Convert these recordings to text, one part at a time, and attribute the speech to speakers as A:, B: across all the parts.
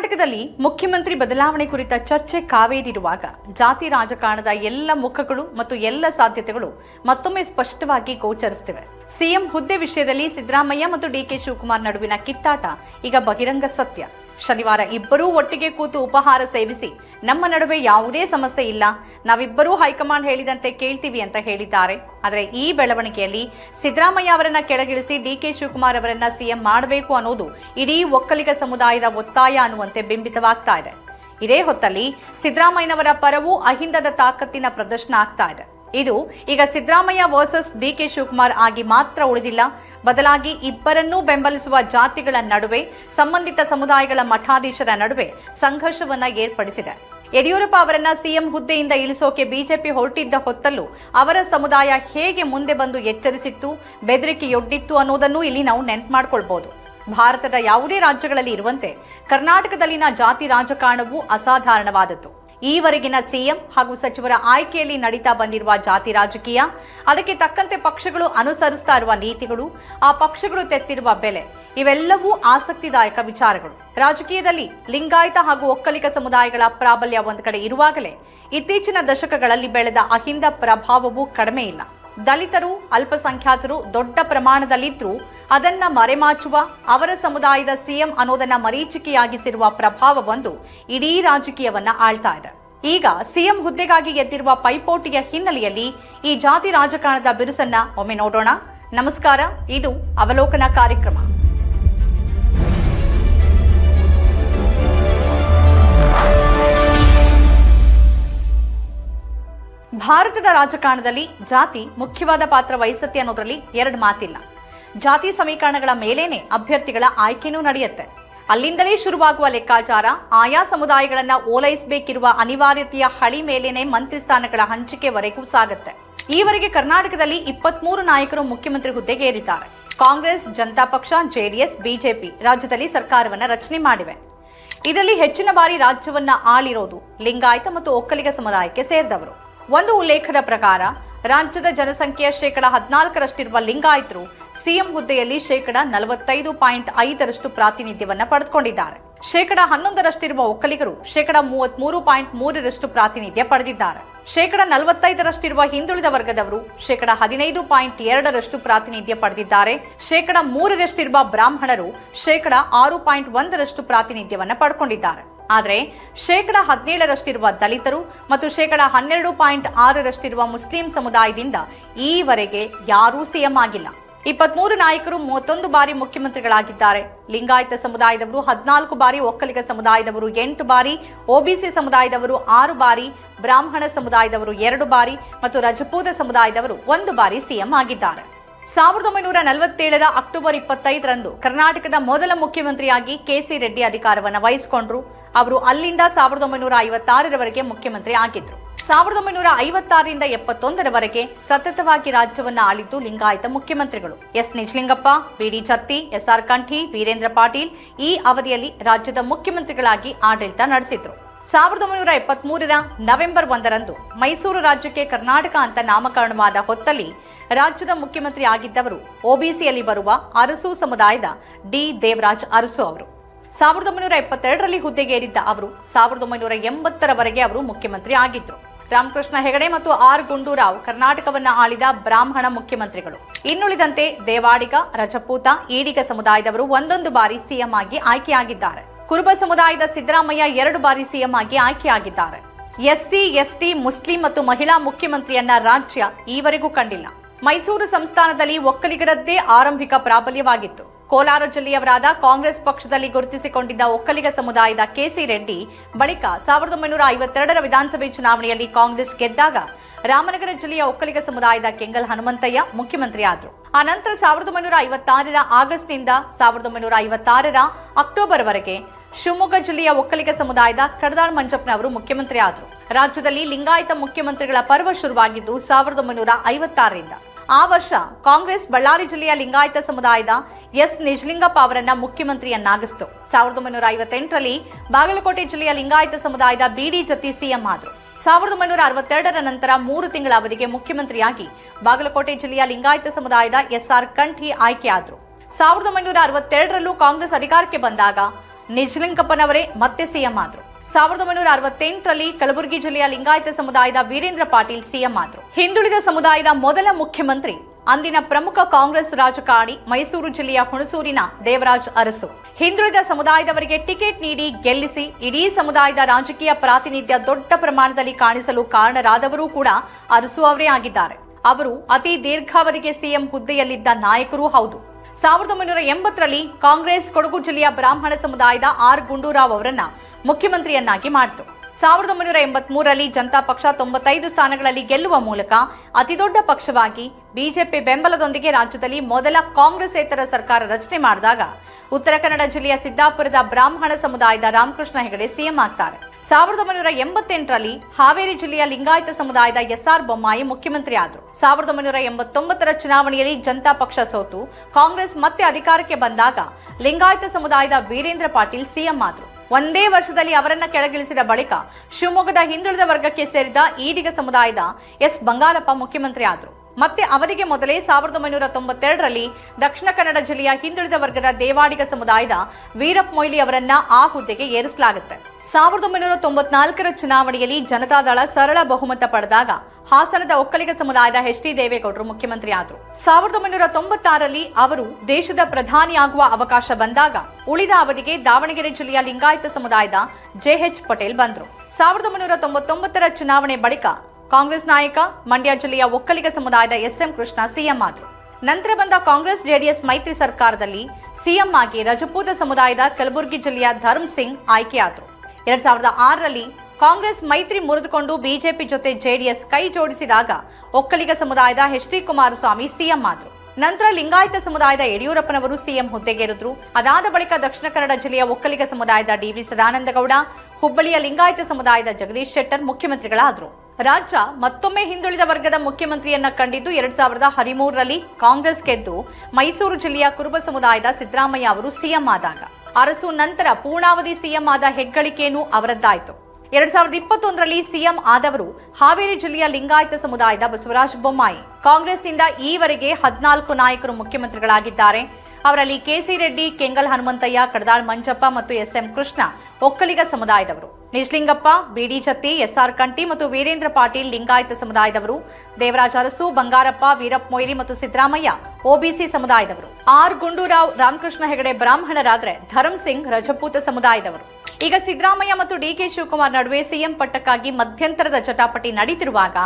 A: ಕರ್ನಾಟಕದಲ್ಲಿ ಮುಖ್ಯಮಂತ್ರಿ ಬದಲಾವಣೆ ಕುರಿತ ಚರ್ಚೆ ಕಾವೇರಿರುವಾಗ ಜಾತಿ ರಾಜಕಾರಣದ ಎಲ್ಲ ಮುಖಗಳು ಮತ್ತು ಎಲ್ಲ ಸಾಧ್ಯತೆಗಳು ಮತ್ತೊಮ್ಮೆ ಸ್ಪಷ್ಟವಾಗಿ ಗೋಚರಿಸುತ್ತಿವೆ. ಸಿಎಂ ಹುದ್ದೆ ವಿಷಯದಲ್ಲಿ ಸಿದ್ದರಾಮಯ್ಯ ಮತ್ತು ಡಿಕೆ ಶಿವಕುಮಾರ್ ನಡುವಿನ ಕಿತ್ತಾಟ, ಈಗ ಬಹಿರಂಗ ಸತ್ಯ. ಶನಿವಾರ ಇಬ್ಬರೂ ಒಟ್ಟಿಗೆ ಕೂತು ಉಪಹಾರ ಸೇವಿಸಿ ನಮ್ಮ ನಡುವೆ ಯಾವುದೇ ಸಮಸ್ಯೆ ಇಲ್ಲ. ನಾವಿಬ್ಬರೂ ಹೈಕಮಾಂಡ್ ಹೇಳಿದಂತೆ ಕೇಳ್ತೀವಿ ಅಂತ ಹೇಳಿದ್ದಾರೆ. ಆದರೆ ಈ ಬೆಳವಣಿಗೆಯಲ್ಲಿ ಸಿದ್ದರಾಮಯ್ಯ ಅವರನ್ನ ಕೆಳಗಿಳಿಸಿ ಡಿಕೆ ಶಿವಕುಮಾರ್ ಅವರನ್ನ ಸಿಎಂ ಮಾಡಬೇಕು ಅನ್ನೋದು ಇಡೀ ಒಕ್ಕಲಿಗ ಸಮುದಾಯದ ಒತ್ತಾಯ ಅನ್ನುವಂತೆ ಬಿಂಬಿತವಾಗ್ತಾ ಇದೆ. ಇದೇ ಹೊತ್ತಲ್ಲಿ ಸಿದ್ದರಾಮಯ್ಯನವರ ಪರವೂ ಅಹಿಂದದ ತಾಕತ್ತಿನ ಪ್ರದರ್ಶನ ಆಗ್ತಾ ಇದೆ. ಇದು ಈಗ ಸಿದ್ದರಾಮಯ್ಯ ವರ್ಸಸ್ ಡಿಕೆ ಶಿವಕುಮಾರ್ ಆಗಿ ಮಾತ್ರ ಉಳಿದಿಲ್ಲ. ಬದಲಾಗಿ ಇಬ್ಬರನ್ನೂ ಬೆಂಬಲಿಸುವ ಜಾತಿಗಳ ನಡುವೆ, ಸಂಬಂಧಿತ ಸಮುದಾಯಗಳ ಮಠಾಧೀಶರ ನಡುವೆ ಸಂಘರ್ಷವನ್ನ ಏರ್ಪಡಿಸಿದೆ. ಯಡಿಯೂರಪ್ಪ ಅವರನ್ನ ಸಿಎಂ ಹುದ್ದೆಯಿಂದ ಇಳಿಸೋಕೆ ಬಿಜೆಪಿ ಹೊರಟಿದ್ದ ಹೊತ್ತಲ್ಲೂ ಅವರ ಸಮುದಾಯ ಹೇಗೆ ಮುಂದೆ ಬಂದು ಎಚ್ಚರಿಸಿತ್ತು, ಬೆದರಿಕೆಯೊಡ್ಡಿತ್ತು ಅನ್ನೋದನ್ನು ಇಲ್ಲಿ ನಾವು ನೆನ್ಪು ಮಾಡ್ಕೊಳ್ಬಹುದು ಭಾರತದ ಯಾವುದೇ ರಾಜ್ಯಗಳಲ್ಲಿ ಇರುವಂತೆ ಕರ್ನಾಟಕದಲ್ಲಿನ ಜಾತಿ ರಾಜಕಾರಣವು ಅಸಾಧಾರಣವಾದದ್ದು. ಈವರೆಗಿನ ಸಿಎಂ ಹಾಗೂ ಸಚಿವರ ಆಯ್ಕೆಯಲ್ಲಿ ನಡೀತಾ ಬಂದಿರುವ ಜಾತಿ ರಾಜಕೀಯ, ಅದಕ್ಕೆ ತಕ್ಕಂತೆ ಪಕ್ಷಗಳು ಅನುಸರಿಸ್ತಾ ಇರುವ ನೀತಿಗಳು, ಆ ಪಕ್ಷಗಳು ತೆತ್ತಿರುವ ಬೆಲೆ, ಇವೆಲ್ಲವೂ ಆಸಕ್ತಿದಾಯಕ ವಿಚಾರಗಳು. ರಾಜಕೀಯದಲ್ಲಿ ಲಿಂಗಾಯತ ಹಾಗೂ ಒಕ್ಕಲಿಗ ಸಮುದಾಯಗಳ ಪ್ರಾಬಲ್ಯ ಒಂದು ಕಡೆ ಇರುವಾಗಲೇ ಇತ್ತೀಚಿನ ದಶಕಗಳಲ್ಲಿ ಬೆಳೆದ ಅಹಿಂದ ಪ್ರಭಾವವೂ ಕಡಿಮೆ ಇಲ್ಲ. ದಲಿತರು, ಅಲ್ಪಸಂಖ್ಯಾತರು ದೊಡ್ಡ ಪ್ರಮಾಣದಲ್ಲಿದ್ದರೂ ಅದನ್ನ ಮರೆಮಾಚುವ, ಅವರ ಸಮುದಾಯದ ಸಿಎಂ ಅನ್ನೋದನ್ನ ಮರೀಚಿಕೆಯಾಗಿಸಿರುವ ಪ್ರಭಾವವೊಂದು ಇಡೀ ರಾಜಕೀಯವನ್ನ ಆಳ್ತಾ ಇದೆ. ಈಗ ಸಿಎಂ ಹುದ್ದೆಗಾಗಿ ಎದ್ದಿರುವ ಪೈಪೋಟಿಯ ಹಿನ್ನೆಲೆಯಲ್ಲಿ ಈ ಜಾತಿ ರಾಜಕಾರಣದ ಬಿರುಸನ್ನ ಒಮ್ಮೆ ನೋಡೋಣ. ನಮಸ್ಕಾರ, ಇದು ಅವಲೋಕನ ಕಾರ್ಯಕ್ರಮ. ಭಾರತದ ರಾಜಕಾರಣದಲ್ಲಿ ಜಾತಿ ಮುಖ್ಯವಾದ ಪಾತ್ರ ವಹಿಸುತ್ತೆ ಅನ್ನೋದ್ರಲ್ಲಿ ಎರಡು ಮಾತಿಲ್ಲ. ಜಾತಿ ಸಮೀಕರಣಗಳ ಮೇಲೇನೆ ಅಭ್ಯರ್ಥಿಗಳ ಆಯ್ಕೆನೂ ನಡೆಯುತ್ತೆ. ಅಲ್ಲಿಂದಲೇ ಶುರುವಾಗುವ ಲೆಕ್ಕಾಚಾರ, ಆಯಾ ಸಮುದಾಯಗಳನ್ನ ಓಲೈಸಬೇಕಿರುವ ಅನಿವಾರ್ಯತೆಯ ಹಳಿ ಮೇಲೇನೆ ಮಂತ್ರಿ ಸ್ಥಾನಗಳ ಹಂಚಿಕೆವರೆಗೂ ಸಾಗುತ್ತೆ. ಈವರೆಗೆ ಕರ್ನಾಟಕದಲ್ಲಿ ಇಪ್ಪತ್ಮೂರು ನಾಯಕರು ಮುಖ್ಯಮಂತ್ರಿ ಹುದ್ದೆಗೆ ಏರಿದ್ದಾರೆ. ಕಾಂಗ್ರೆಸ್, ಜನತಾ ಪಕ್ಷ ಜೆಡಿಎಸ್ ಬಿಜೆಪಿ ರಾಜ್ಯದಲ್ಲಿ ಸರ್ಕಾರವನ್ನ ರಚನೆ ಮಾಡಿವೆ. ಇದರಲ್ಲಿ ಹೆಚ್ಚಿನ ಬಾರಿ ರಾಜ್ಯವನ್ನ ಆಳಿರೋದು ಲಿಂಗಾಯತ ಮತ್ತು ಒಕ್ಕಲಿಗ ಸಮುದಾಯಕ್ಕೆ ಸೇರಿದವರು. ಒಂದು ಉಲ್ಲೇಖದ ಪ್ರಕಾರ, ರಾಜ್ಯದ ಜನಸಂಖ್ಯೆಯ ಶೇಕಡ ಹದಿನಾಲ್ಕರಷ್ಟಿರುವ ಲಿಂಗಾಯತರು ಸಿಎಂ ಹುದ್ದೆಯಲ್ಲಿ ಶೇಕಡ ನಲವತ್ತೈದು ಪಾಯಿಂಟ್ ಐದರಷ್ಟು ಪ್ರಾತಿನಿಧ್ಯವನ್ನು ಪಡೆದುಕೊಂಡಿದ್ದಾರೆ. ಶೇಕಡ ಹನ್ನೊಂದರಷ್ಟಿರುವ ಒಕ್ಕಲಿಗರು ಶೇಕಡ ಮೂವತ್ಮೂರು ಪಾಯಿಂಟ್ ಮೂರರಷ್ಟು ಪ್ರಾತಿನಿಧ್ಯ ಪಡೆದಿದ್ದಾರೆ. ಶೇಕಡ ನಲವತ್ತೈದರಷ್ಟಿರುವ ಹಿಂದುಳಿದ ವರ್ಗದವರು ಶೇಕಡ ಹದಿನೈದು ಪಾಯಿಂಟ್ ಎರಡರಷ್ಟು ಪ್ರಾತಿನಿಧ್ಯ ಪಡೆದಿದ್ದಾರೆ. ಶೇಕಡ ಮೂರರಷ್ಟಿರುವ ಬ್ರಾಹ್ಮಣರು ಶೇಕಡ ಆರು ಪಾಯಿಂಟ್ ಒಂದರಷ್ಟು ಪ್ರಾತಿನಿಧ್ಯವನ್ನು ಪಡ್ಕೊಂಡಿದ್ದಾರೆ. ಆದರೆ ಶೇಕಡ ಹದಿನೇಳರಷ್ಟಿರುವ ದಲಿತರು ಮತ್ತು ಶೇಕಡ ಹನ್ನೆರಡು ಪಾಯಿಂಟ್ ಆರರಷ್ಟಿರುವ ಮುಸ್ಲಿಂ ಸಮುದಾಯದಿಂದ ಈವರೆಗೆ ಯಾರೂ ಸಿಎಂ ಆಗಿಲ್ಲ. ಇಪ್ಪತ್ಮೂರು ನಾಯಕರು ಮೂವತ್ತೊಂದು ಬಾರಿ ಮುಖ್ಯಮಂತ್ರಿಗಳಾಗಿದ್ದಾರೆ. ಲಿಂಗಾಯತ ಸಮುದಾಯದವರು ಹದಿನಾಲ್ಕು ಬಾರಿ ಒಕ್ಕಲಿಗ ಸಮುದಾಯದವರು ಎಂಟು ಬಾರಿ ಒಬಿಸಿ ಸಮುದಾಯದವರು ಆರು ಬಾರಿ, ಬ್ರಾಹ್ಮಣ ಸಮುದಾಯದವರು ಎರಡು ಬಾರಿ ಮತ್ತು ರಜಪೂತ ಸಮುದಾಯದವರು ಒಂದು ಬಾರಿ ಸಿಎಂ ಆಗಿದ್ದಾರೆ. ಸಾವಿರದ ಒಂಬೈನೂರ ನಲವತ್ತೇಳರ ಅಕ್ಟೋಬರ್ ಇಪ್ಪತ್ತೈದರಂದು ಕರ್ನಾಟಕದ ಮೊದಲ ಮುಖ್ಯಮಂತ್ರಿಯಾಗಿ ಕೆಸಿ ರೆಡ್ಡಿ ಅಧಿಕಾರವನ್ನು ವಹಿಸಿಕೊಂಡ್ರು. ಅವರು ಅಲ್ಲಿಂದ ಸಾವಿರದ ಒಂಬೈನೂರ ಐವತ್ತಾರರವರೆಗೆ ಮುಖ್ಯಮಂತ್ರಿ ಆಗಿದ್ರು. ಸಾವಿರದ ಒಂಬೈನೂರ ಐವತ್ತಾರರಿಂದ ಎಪ್ಪತ್ತೊಂದರವರೆಗೆ ಸತತವಾಗಿ ರಾಜ್ಯವನ್ನ ಆಳಿದ್ದು ಲಿಂಗಾಯತ ಮುಖ್ಯಮಂತ್ರಿಗಳು. S Nijalingappa B D Jatti S R Kanthi, Veerendra Patil ಈ ಅವಧಿಯಲ್ಲಿ ರಾಜ್ಯದ ಮುಖ್ಯಮಂತ್ರಿಗಳಾಗಿ ಆಡಳಿತ ನಡೆಸಿದ್ರು. ಸಾವಿರದ ಒಂಬೈನೂರ ಎಪ್ಪತ್ಮೂರರ ನವೆಂಬರ್ ಒಂದರಂದು ಮೈಸೂರು ರಾಜ್ಯಕ್ಕೆ ಕರ್ನಾಟಕ ಅಂತ ನಾಮಕರಣವಾದ ಹೊತ್ತಲ್ಲಿ ರಾಜ್ಯದ ಮುಖ್ಯಮಂತ್ರಿ ಆಗಿದ್ದವರು ಒಬಿಸಿಯಲ್ಲಿ ಬರುವ ಅರಸು ಸಮುದಾಯದ ಡಿ ದೇವರಾಜ್ ಅರಸು ಅವರು. ಸಾವಿರದ ಒಂಬೈನೂರ ಎಪ್ಪತ್ತೆರಡರಲ್ಲಿ ಹುದ್ದೆಗೇರಿದ್ದ ಅವರು ಸಾವಿರದ ಒಂಬೈನೂರ ಎಂಬತ್ತರವರೆಗೆ ಅವರು ಮುಖ್ಯಮಂತ್ರಿ ಆಗಿದ್ರು. ರಾಮಕೃಷ್ಣ ಹೆಗಡೆ ಮತ್ತು ಆರ್ ಗುಂಡೂರಾವ್ ಕರ್ನಾಟಕವನ್ನ ಆಳಿದ ಬ್ರಾಹ್ಮಣ ಮುಖ್ಯಮಂತ್ರಿಗಳು. ಇನ್ನುಳಿದಂತೆ ದೇವಾಡಿಗ, ರಜಪೂತ, ಈಡಿಗ ಸಮುದಾಯದವರು ಒಂದೊಂದು ಬಾರಿ ಸಿಎಂ ಆಗಿ ಆಯ್ಕೆಯಾಗಿದ್ದಾರೆ. ಕುರುಬ ಸಮುದಾಯದ ಸಿದ್ದರಾಮಯ್ಯ ಎರಡು ಬಾರಿ ಸಿಎಂ ಆಗಿ ಆಯ್ಕೆಯಾಗಿದ್ದಾರೆ. ಎಸ್ಸಿ, ಎಸ್ಟಿ, ಮುಸ್ಲಿಂ ಮತ್ತು ಮಹಿಳಾ ಮುಖ್ಯಮಂತ್ರಿಯನ್ನ ರಾಜ್ಯ ಈವರೆಗೂ ಕಂಡಿಲ್ಲ. ಮೈಸೂರು ಸಂಸ್ಥಾನದಲ್ಲಿ ಒಕ್ಕಲಿಗರದ್ದೇ ಆರಂಭಿಕ ಪ್ರಾಬಲ್ಯವಾಗಿತ್ತು. ಕೋಲಾರ ಜಿಲ್ಲೆಯವರಾದ ಕಾಂಗ್ರೆಸ್ ಪಕ್ಷದಲ್ಲಿ ಗುರುತಿಸಿಕೊಂಡಿದ್ದ ಒಕ್ಕಲಿಗ ಸಮುದಾಯದ ಕೆಸಿ ರೆಡ್ಡಿ ಬಳಿಕ ಸಾವಿರದ ಒಂಬೈನೂರ ಐವತ್ತೆರಡರ ವಿಧಾನಸಭೆ ಚುನಾವಣೆಯಲ್ಲಿ ಕಾಂಗ್ರೆಸ್ ಗೆದ್ದಾಗ ರಾಮನಗರ ಜಿಲ್ಲೆಯ ಒಕ್ಕಲಿಗ ಸಮುದಾಯದ ಕೆಂಗಲ್ ಹನುಮಂತಯ್ಯ ಮುಖ್ಯಮಂತ್ರಿ ಆನಂತರ ಆ ನಂತರ ಸಾವಿರದ ಒಂಬೈನೂರ ಐವತ್ತಾರರ ಆಗಸ್ಟ್ನಿಂದ ಸಾವಿರದ ಒಂಬೈನೂರ ಐವತ್ತಾರರ ಅಕ್ಟೋಬರ್ವರೆಗೆ ಶಿವಮೊಗ್ಗ ಜಿಲ್ಲೆಯ ಒಕ್ಕಲಿಗ ಸಮುದಾಯದ ಕಡದಾಳ್ ಮಂಜಪ್ಪನವರು ಮುಖ್ಯಮಂತ್ರಿ ಆದರು ರಾಜ್ಯದಲ್ಲಿ ಲಿಂಗಾಯತ ಮುಖ್ಯಮಂತ್ರಿಗಳ ಪರ್ವ ಶುರುವಾಗಿದ್ದು ಸಾವಿರದ ಒಂಬೈನೂರ ಐವತ್ತಾರರಿಂದ. ಆ ವರ್ಷ ಕಾಂಗ್ರೆಸ್ ಬಳ್ಳಾರಿ ಜಿಲ್ಲೆಯ ಲಿಂಗಾಯತ ಸಮುದಾಯದ ಎಸ್ ನಿಜಲಿಂಗಪ್ಪ ಅವರನ್ನ ಮುಖ್ಯಮಂತ್ರಿಯನ್ನಾಗಿಸಿತು. ಸಾವಿರದ ಒಂಬೈನೂರ ಐವತ್ತೆಂಟರಲ್ಲಿ ಬಾಗಲಕೋಟೆ ಜಿಲ್ಲೆಯ ಲಿಂಗಾಯತ ಸಮುದಾಯದ ಬಿಡಿ ಜತಿ ಸಿಎಂ ಆದರು. ಸಾವಿರದ ಒಂಬೈನೂರ ಅರವತ್ತೆರಡರ ನಂತರ ಮೂರು ತಿಂಗಳ ಅವಧಿಗೆ ಮುಖ್ಯಮಂತ್ರಿಯಾಗಿ ಬಾಗಲಕೋಟೆ ಜಿಲ್ಲೆಯ ಲಿಂಗಾಯತ ಸಮುದಾಯದ ಎಸ್ಆರ್ ಕಂಠಿ ಆಯ್ಕೆಯಾದರು. ಸಾವಿರದ ಒಂಬೈನೂರ ಅರವತ್ತೆರಡರಲ್ಲೂ ಕಾಂಗ್ರೆಸ್ ಅಧಿಕಾರಕ್ಕೆ ಬಂದಾಗ ನಿಜಲಿಂಗಪ್ಪನವರೇ ಮತ್ತೆ ಸಿಎಂ ಆದ್ರು. ಸಾವಿರದ ಒಂಬೈನೂರ ಅರವತ್ತೆಂಟರಲ್ಲಿ ಕಲಬುರಗಿ ಜಿಲ್ಲೆಯ ಲಿಂಗಾಯತ ಸಮುದಾಯದ ವೀರೇಂದ್ರ ಪಾಟೀಲ್ ಸಿಎಂ ಆದರು. ಹಿಂದುಳಿದ ಸಮುದಾಯದ ಮೊದಲ ಮುಖ್ಯಮಂತ್ರಿ, ಅಂದಿನ ಪ್ರಮುಖ ಕಾಂಗ್ರೆಸ್ ರಾಜಕಾರಣಿ ಮೈಸೂರು ಜಿಲ್ಲೆಯ ಹುಣಸೂರಿನ ದೇವರಾಜ್ ಅರಸು. ಹಿಂದುಳಿದ ಸಮುದಾಯದವರಿಗೆ ಟಿಕೆಟ್ ನೀಡಿ ಗೆಲ್ಲಿಸಿ, ಇಡೀ ಸಮುದಾಯದ ರಾಜಕೀಯ ಪ್ರಾತಿನಿಧ್ಯ ದೊಡ್ಡ ಪ್ರಮಾಣದಲ್ಲಿ ಕಾಣಿಸಲು ಕಾರಣರಾದವರೂ ಕೂಡ ಅರಸು ಅವರೇ ಆಗಿದ್ದಾರೆ. ಅವರು ಅತಿ ದೀರ್ಘಾವಧಿಗೆ ಸಿಎಂ ಹುದ್ದೆಯಲ್ಲಿದ್ದ ನಾಯಕರೂ ಹೌದು. ಸಾವಿರದ ಒಂಬೈನೂರ ಎಂಬತ್ತರಲ್ಲಿ ಕಾಂಗ್ರೆಸ್ ಕೊಡಗು ಜಿಲ್ಲೆಯ ಬ್ರಾಹ್ಮಣ ಸಮುದಾಯದ ಆರ್ ಗುಂಡೂರಾವ್ ಅವರನ್ನ ಮುಖ್ಯಮಂತ್ರಿಯನ್ನಾಗಿ ಮಾಡಿತು. ಸಾವಿರದ ಒಂಬೈನೂರ ಎಂಬತ್ಮೂರರಲ್ಲಿ ಜನತಾ ಪಕ್ಷ ತೊಂಬತ್ತೈದು ಸ್ಥಾನಗಳಲ್ಲಿ ಗೆಲ್ಲುವ ಮೂಲಕ ಅತಿದೊಡ್ಡ ಪಕ್ಷವಾಗಿ ಬಿಜೆಪಿ ಬೆಂಬಲದೊಂದಿಗೆ ರಾಜ್ಯದಲ್ಲಿ ಮೊದಲ ಕಾಂಗ್ರೆಸ್ಸೇತರ ಸರ್ಕಾರ ರಚನೆ ಮಾಡಿದಾಗ ಉತ್ತರ ಕನ್ನಡ ಜಿಲ್ಲೆಯ ಸಿದ್ದಾಪುರದ ಬ್ರಾಹ್ಮಣ ಸಮುದಾಯದ ರಾಮಕೃಷ್ಣ ಹೆಗಡೆ ಸಿಎಂ ಆಗ್ತಾರೆ. ಸಾವಿರದ ಒಂಬೈನೂರ ಎಂಬತ್ತೆಂಟರಲ್ಲಿ ಹಾವೇರಿ ಜಿಲ್ಲೆಯ ಲಿಂಗಾಯತ ಸಮುದಾಯದ ಎಸ್ಆರ್ ಬೊಮ್ಮಾಯಿ ಮುಖ್ಯಮಂತ್ರಿ ಆದರು ಸಾವಿರದ ಒಂಬೈನೂರ ಎಂಬತ್ತೊಂಬತ್ತರ ಚುನಾವಣೆಯಲ್ಲಿ ಜನತಾ ಪಕ್ಷ ಸೋತು. ಕಾಂಗ್ರೆಸ್ ಮತ್ತೆ ಅಧಿಕಾರಕ್ಕೆ ಬಂದಾಗ ಲಿಂಗಾಯತ ಸಮುದಾಯದ ವೀರೇಂದ್ರ ಪಾಟೀಲ್ ಸಿಎಂ ಆದರು. ಒಂದೇ ವರ್ಷದಲ್ಲಿ ಅವರನ್ನ ಕೆಳಗಿಳಿಸಿದ ಬಳಿಕ ಶಿವಮೊಗ್ಗದ ಹಿಂದುಳಿದ ವರ್ಗಕ್ಕೆ ಸೇರಿದ ಈಡಿಗ ಸಮುದಾಯದ ಎಸ್ ಬಂಗಾರಪ್ಪ ಮುಖ್ಯಮಂತ್ರಿ ಆದರು ಮತ್ತೆ ಅವರಿಗೆ ಮೊದಲೇ ಸಾವಿರದ ಒಂಬೈನೂರ ತೊಂಬತ್ತೆರಡರಲ್ಲಿ ದಕ್ಷಿಣ ಕನ್ನಡ ಜಿಲ್ಲೆಯ ಹಿಂದುಳಿದ ವರ್ಗದ ದೇವಾಡಿಗ ಸಮುದಾಯದ ವೀರಪ್ಪ ಮೊಯ್ಲಿ ಅವರನ್ನ ಆ ಹುದ್ದೆಗೆ ಏರಿಸಲಾಗುತ್ತೆ. ಸಾವಿರದ ಒಂಬೈನೂರ ತೊಂಬತ್ನಾಲ್ಕರ ಚುನಾವಣೆಯಲ್ಲಿ ಜನತಾದಳ ಸರಳ ಬಹುಮತ ಪಡೆದಾಗ ಹಾಸನದ ಒಕ್ಕಲಿಗ ಸಮುದಾಯದ ಎಚ್ ಡಿ ದೇವೇಗೌಡರು ಮುಖ್ಯಮಂತ್ರಿ ಆದರು. ಸಾವಿರದ ಒಂಬೈನೂರ ತೊಂಬತ್ತಾರರಲ್ಲಿ ಅವರು ದೇಶದ ಪ್ರಧಾನಿಯಾಗುವ ಅವಕಾಶ ಬಂದಾಗ ಉಳಿದ ಅವಧಿಗೆ ದಾವಣಗೆರೆ ಜಿಲ್ಲೆಯ ಲಿಂಗಾಯತ ಸಮುದಾಯದ ಜೆಎಚ್ ಪಟೇಲ್ ಬಂದರು. ಸಾವಿರದ ಒಂಬೈನೂರ ತೊಂಬತ್ತೊಂಬತ್ತರ ಚುನಾವಣೆ ಬಳಿಕ ಕಾಂಗ್ರೆಸ್ ನಾಯಕ, ಮಂಡ್ಯ ಜಿಲ್ಲೆಯ ಒಕ್ಕಲಿಗ ಸಮುದಾಯದ ಎಸ್ಎಂ ಕೃಷ್ಣ, ಸಿಎಂ ಆದರು. ನಂತರ ಬಂದ ಕಾಂಗ್ರೆಸ್, ಜೆಡಿಎಸ್ ಮೈತ್ರಿ ಸರ್ಕಾರದಲ್ಲಿ ಸಿಎಂ ಆಗಿ ರಜಪೂತ ಸಮುದಾಯದ ಕಲಬುರಗಿ ಜಿಲ್ಲೆಯ ಧರ್ಮ್ ಸಿಂಗ್ ಆಯ್ಕೆಯಾದರು. ಎರಡ್ ಸಾವಿರದ ಆರರಲ್ಲಿ ಕಾಂಗ್ರೆಸ್ ಮೈತ್ರಿ ಮುರಿದುಕೊಂಡು ಬಿಜೆಪಿ ಜೊತೆ ಜೆಡಿಎಸ್ ಕೈ ಜೋಡಿಸಿದಾಗ ಒಕ್ಕಲಿಗ ಸಮುದಾಯದ ಎಚ್ ಡಿ ಕುಮಾರಸ್ವಾಮಿ ಸಿಎಂ ಆದರು. ನಂತರ ಲಿಂಗಾಯತ ಸಮುದಾಯದ ಯಡಿಯೂರಪ್ಪನವರು ಸಿಎಂ ಹುದ್ದೆಗೇರಿದ್ರು. ಅದಾದ ಬಳಿಕ ದಕ್ಷಿಣ ಕನ್ನಡ ಜಿಲ್ಲೆಯ ಒಕ್ಕಲಿಗ ಸಮುದಾಯದ ಡಿವಿ ಸದಾನಂದಗೌಡ, ಹುಬ್ಬಳ್ಳಿಯ ಲಿಂಗಾಯತ ಸಮುದಾಯದ ಜಗದೀಶ್ ಶೆಟ್ಟರ್ ಮುಖ್ಯಮಂತ್ರಿಗಳಾದರು. ರಾಜ್ಯ ಮತ್ತೊಮ್ಮೆ ಹಿಂದುಳಿದ ವರ್ಗದ ಮುಖ್ಯಮಂತ್ರಿಯನ್ನ ಕಂಡಿದ್ದು ಎರಡ್ ಸಾವಿರದ ಹದಿಮೂರರಲ್ಲಿ ಕಾಂಗ್ರೆಸ್ ಗೆದ್ದು ಮೈಸೂರು ಜಿಲ್ಲೆಯ ಕುರುಬ ಸಮುದಾಯದ ಸಿದ್ದರಾಮಯ್ಯ ಅವರು ಸಿಎಂ ಆದಾಗ. ಅರಸು ನಂತರ ಪೂರ್ಣಾವಧಿ ಸಿಎಂ ಆದ ಹೆಗ್ಗಳಿಕೆಯನ್ನು ಅವರದ್ದಾಯಿತು. ಎರಡ್ ಸಾವಿರದ ಇಪ್ಪತ್ತೊಂದರಲ್ಲಿ ಸಿಎಂ ಆದವರು ಹಾವೇರಿ ಜಿಲ್ಲೆಯ ಲಿಂಗಾಯತ ಸಮುದಾಯದ ಬಸವರಾಜ ಬೊಮ್ಮಾಯಿ. ಕಾಂಗ್ರೆಸ್ನಿಂದ ಈವರೆಗೆ ಹದಿನಾಲ್ಕು ನಾಯಕರು ಮುಖ್ಯಮಂತ್ರಿಗಳಾಗಿದ್ದಾರೆ. ಅವರಲ್ಲಿ ಕೆಸಿ ರೆಡ್ಡಿ, ಕೆಂಗಲ್ ಹನುಮಂತಯ್ಯ, ಕಡದಾಳ್ ಮಂಜಪ್ಪ ಮತ್ತು ಎಸ್ಎಂ ಕೃಷ್ಣ ಒಕ್ಕಲಿಗ ಸಮುದಾಯದವರು. ನಿಜಲಿಂಗಪ್ಪ ಬಿಡಿ ಜತ್ತಿ ಎಸ್ಆರ್ ಕಂಟಿ ಮತ್ತು ವೀರೇಂದ್ರ ಪಾಟೀಲ್ ಲಿಂಗಾಯತ ಸಮುದಾಯದವರು, ದೇವರಾಜ ಅರಸು, ಬಂಗಾರಪ್ಪ, ವೀರಪ್ಪ ಮೊಯ್ಲಿ ಮತ್ತು ಸಿದ್ದರಾಮಯ್ಯ ಒಬಿಸಿ ಸಮುದಾಯದವರು. ಆರ್. ಗುಂಡೂರಾವ್, ರಾಮಕೃಷ್ಣ ಹೆಗಡೆ ಬ್ರಾಹ್ಮಣರಾದ್ರೆ ಧರ್ಮ್ ಸಿಂಗ್, ರಜಪೂತ ಸಮುದಾಯದವರು. ಈಗ ಸಿದ್ದರಾಮಯ್ಯ ಮತ್ತು ಡಿಕೆ ಶಿವಕುಮಾರ್ ನಡುವೆ ಸಿಎಂ ಪಟ್ಟಕ್ಕಾಗಿ ಮಧ್ಯಂತರದ ಜಟಾಪಟಿ ನಡೀತಿರುವಾಗ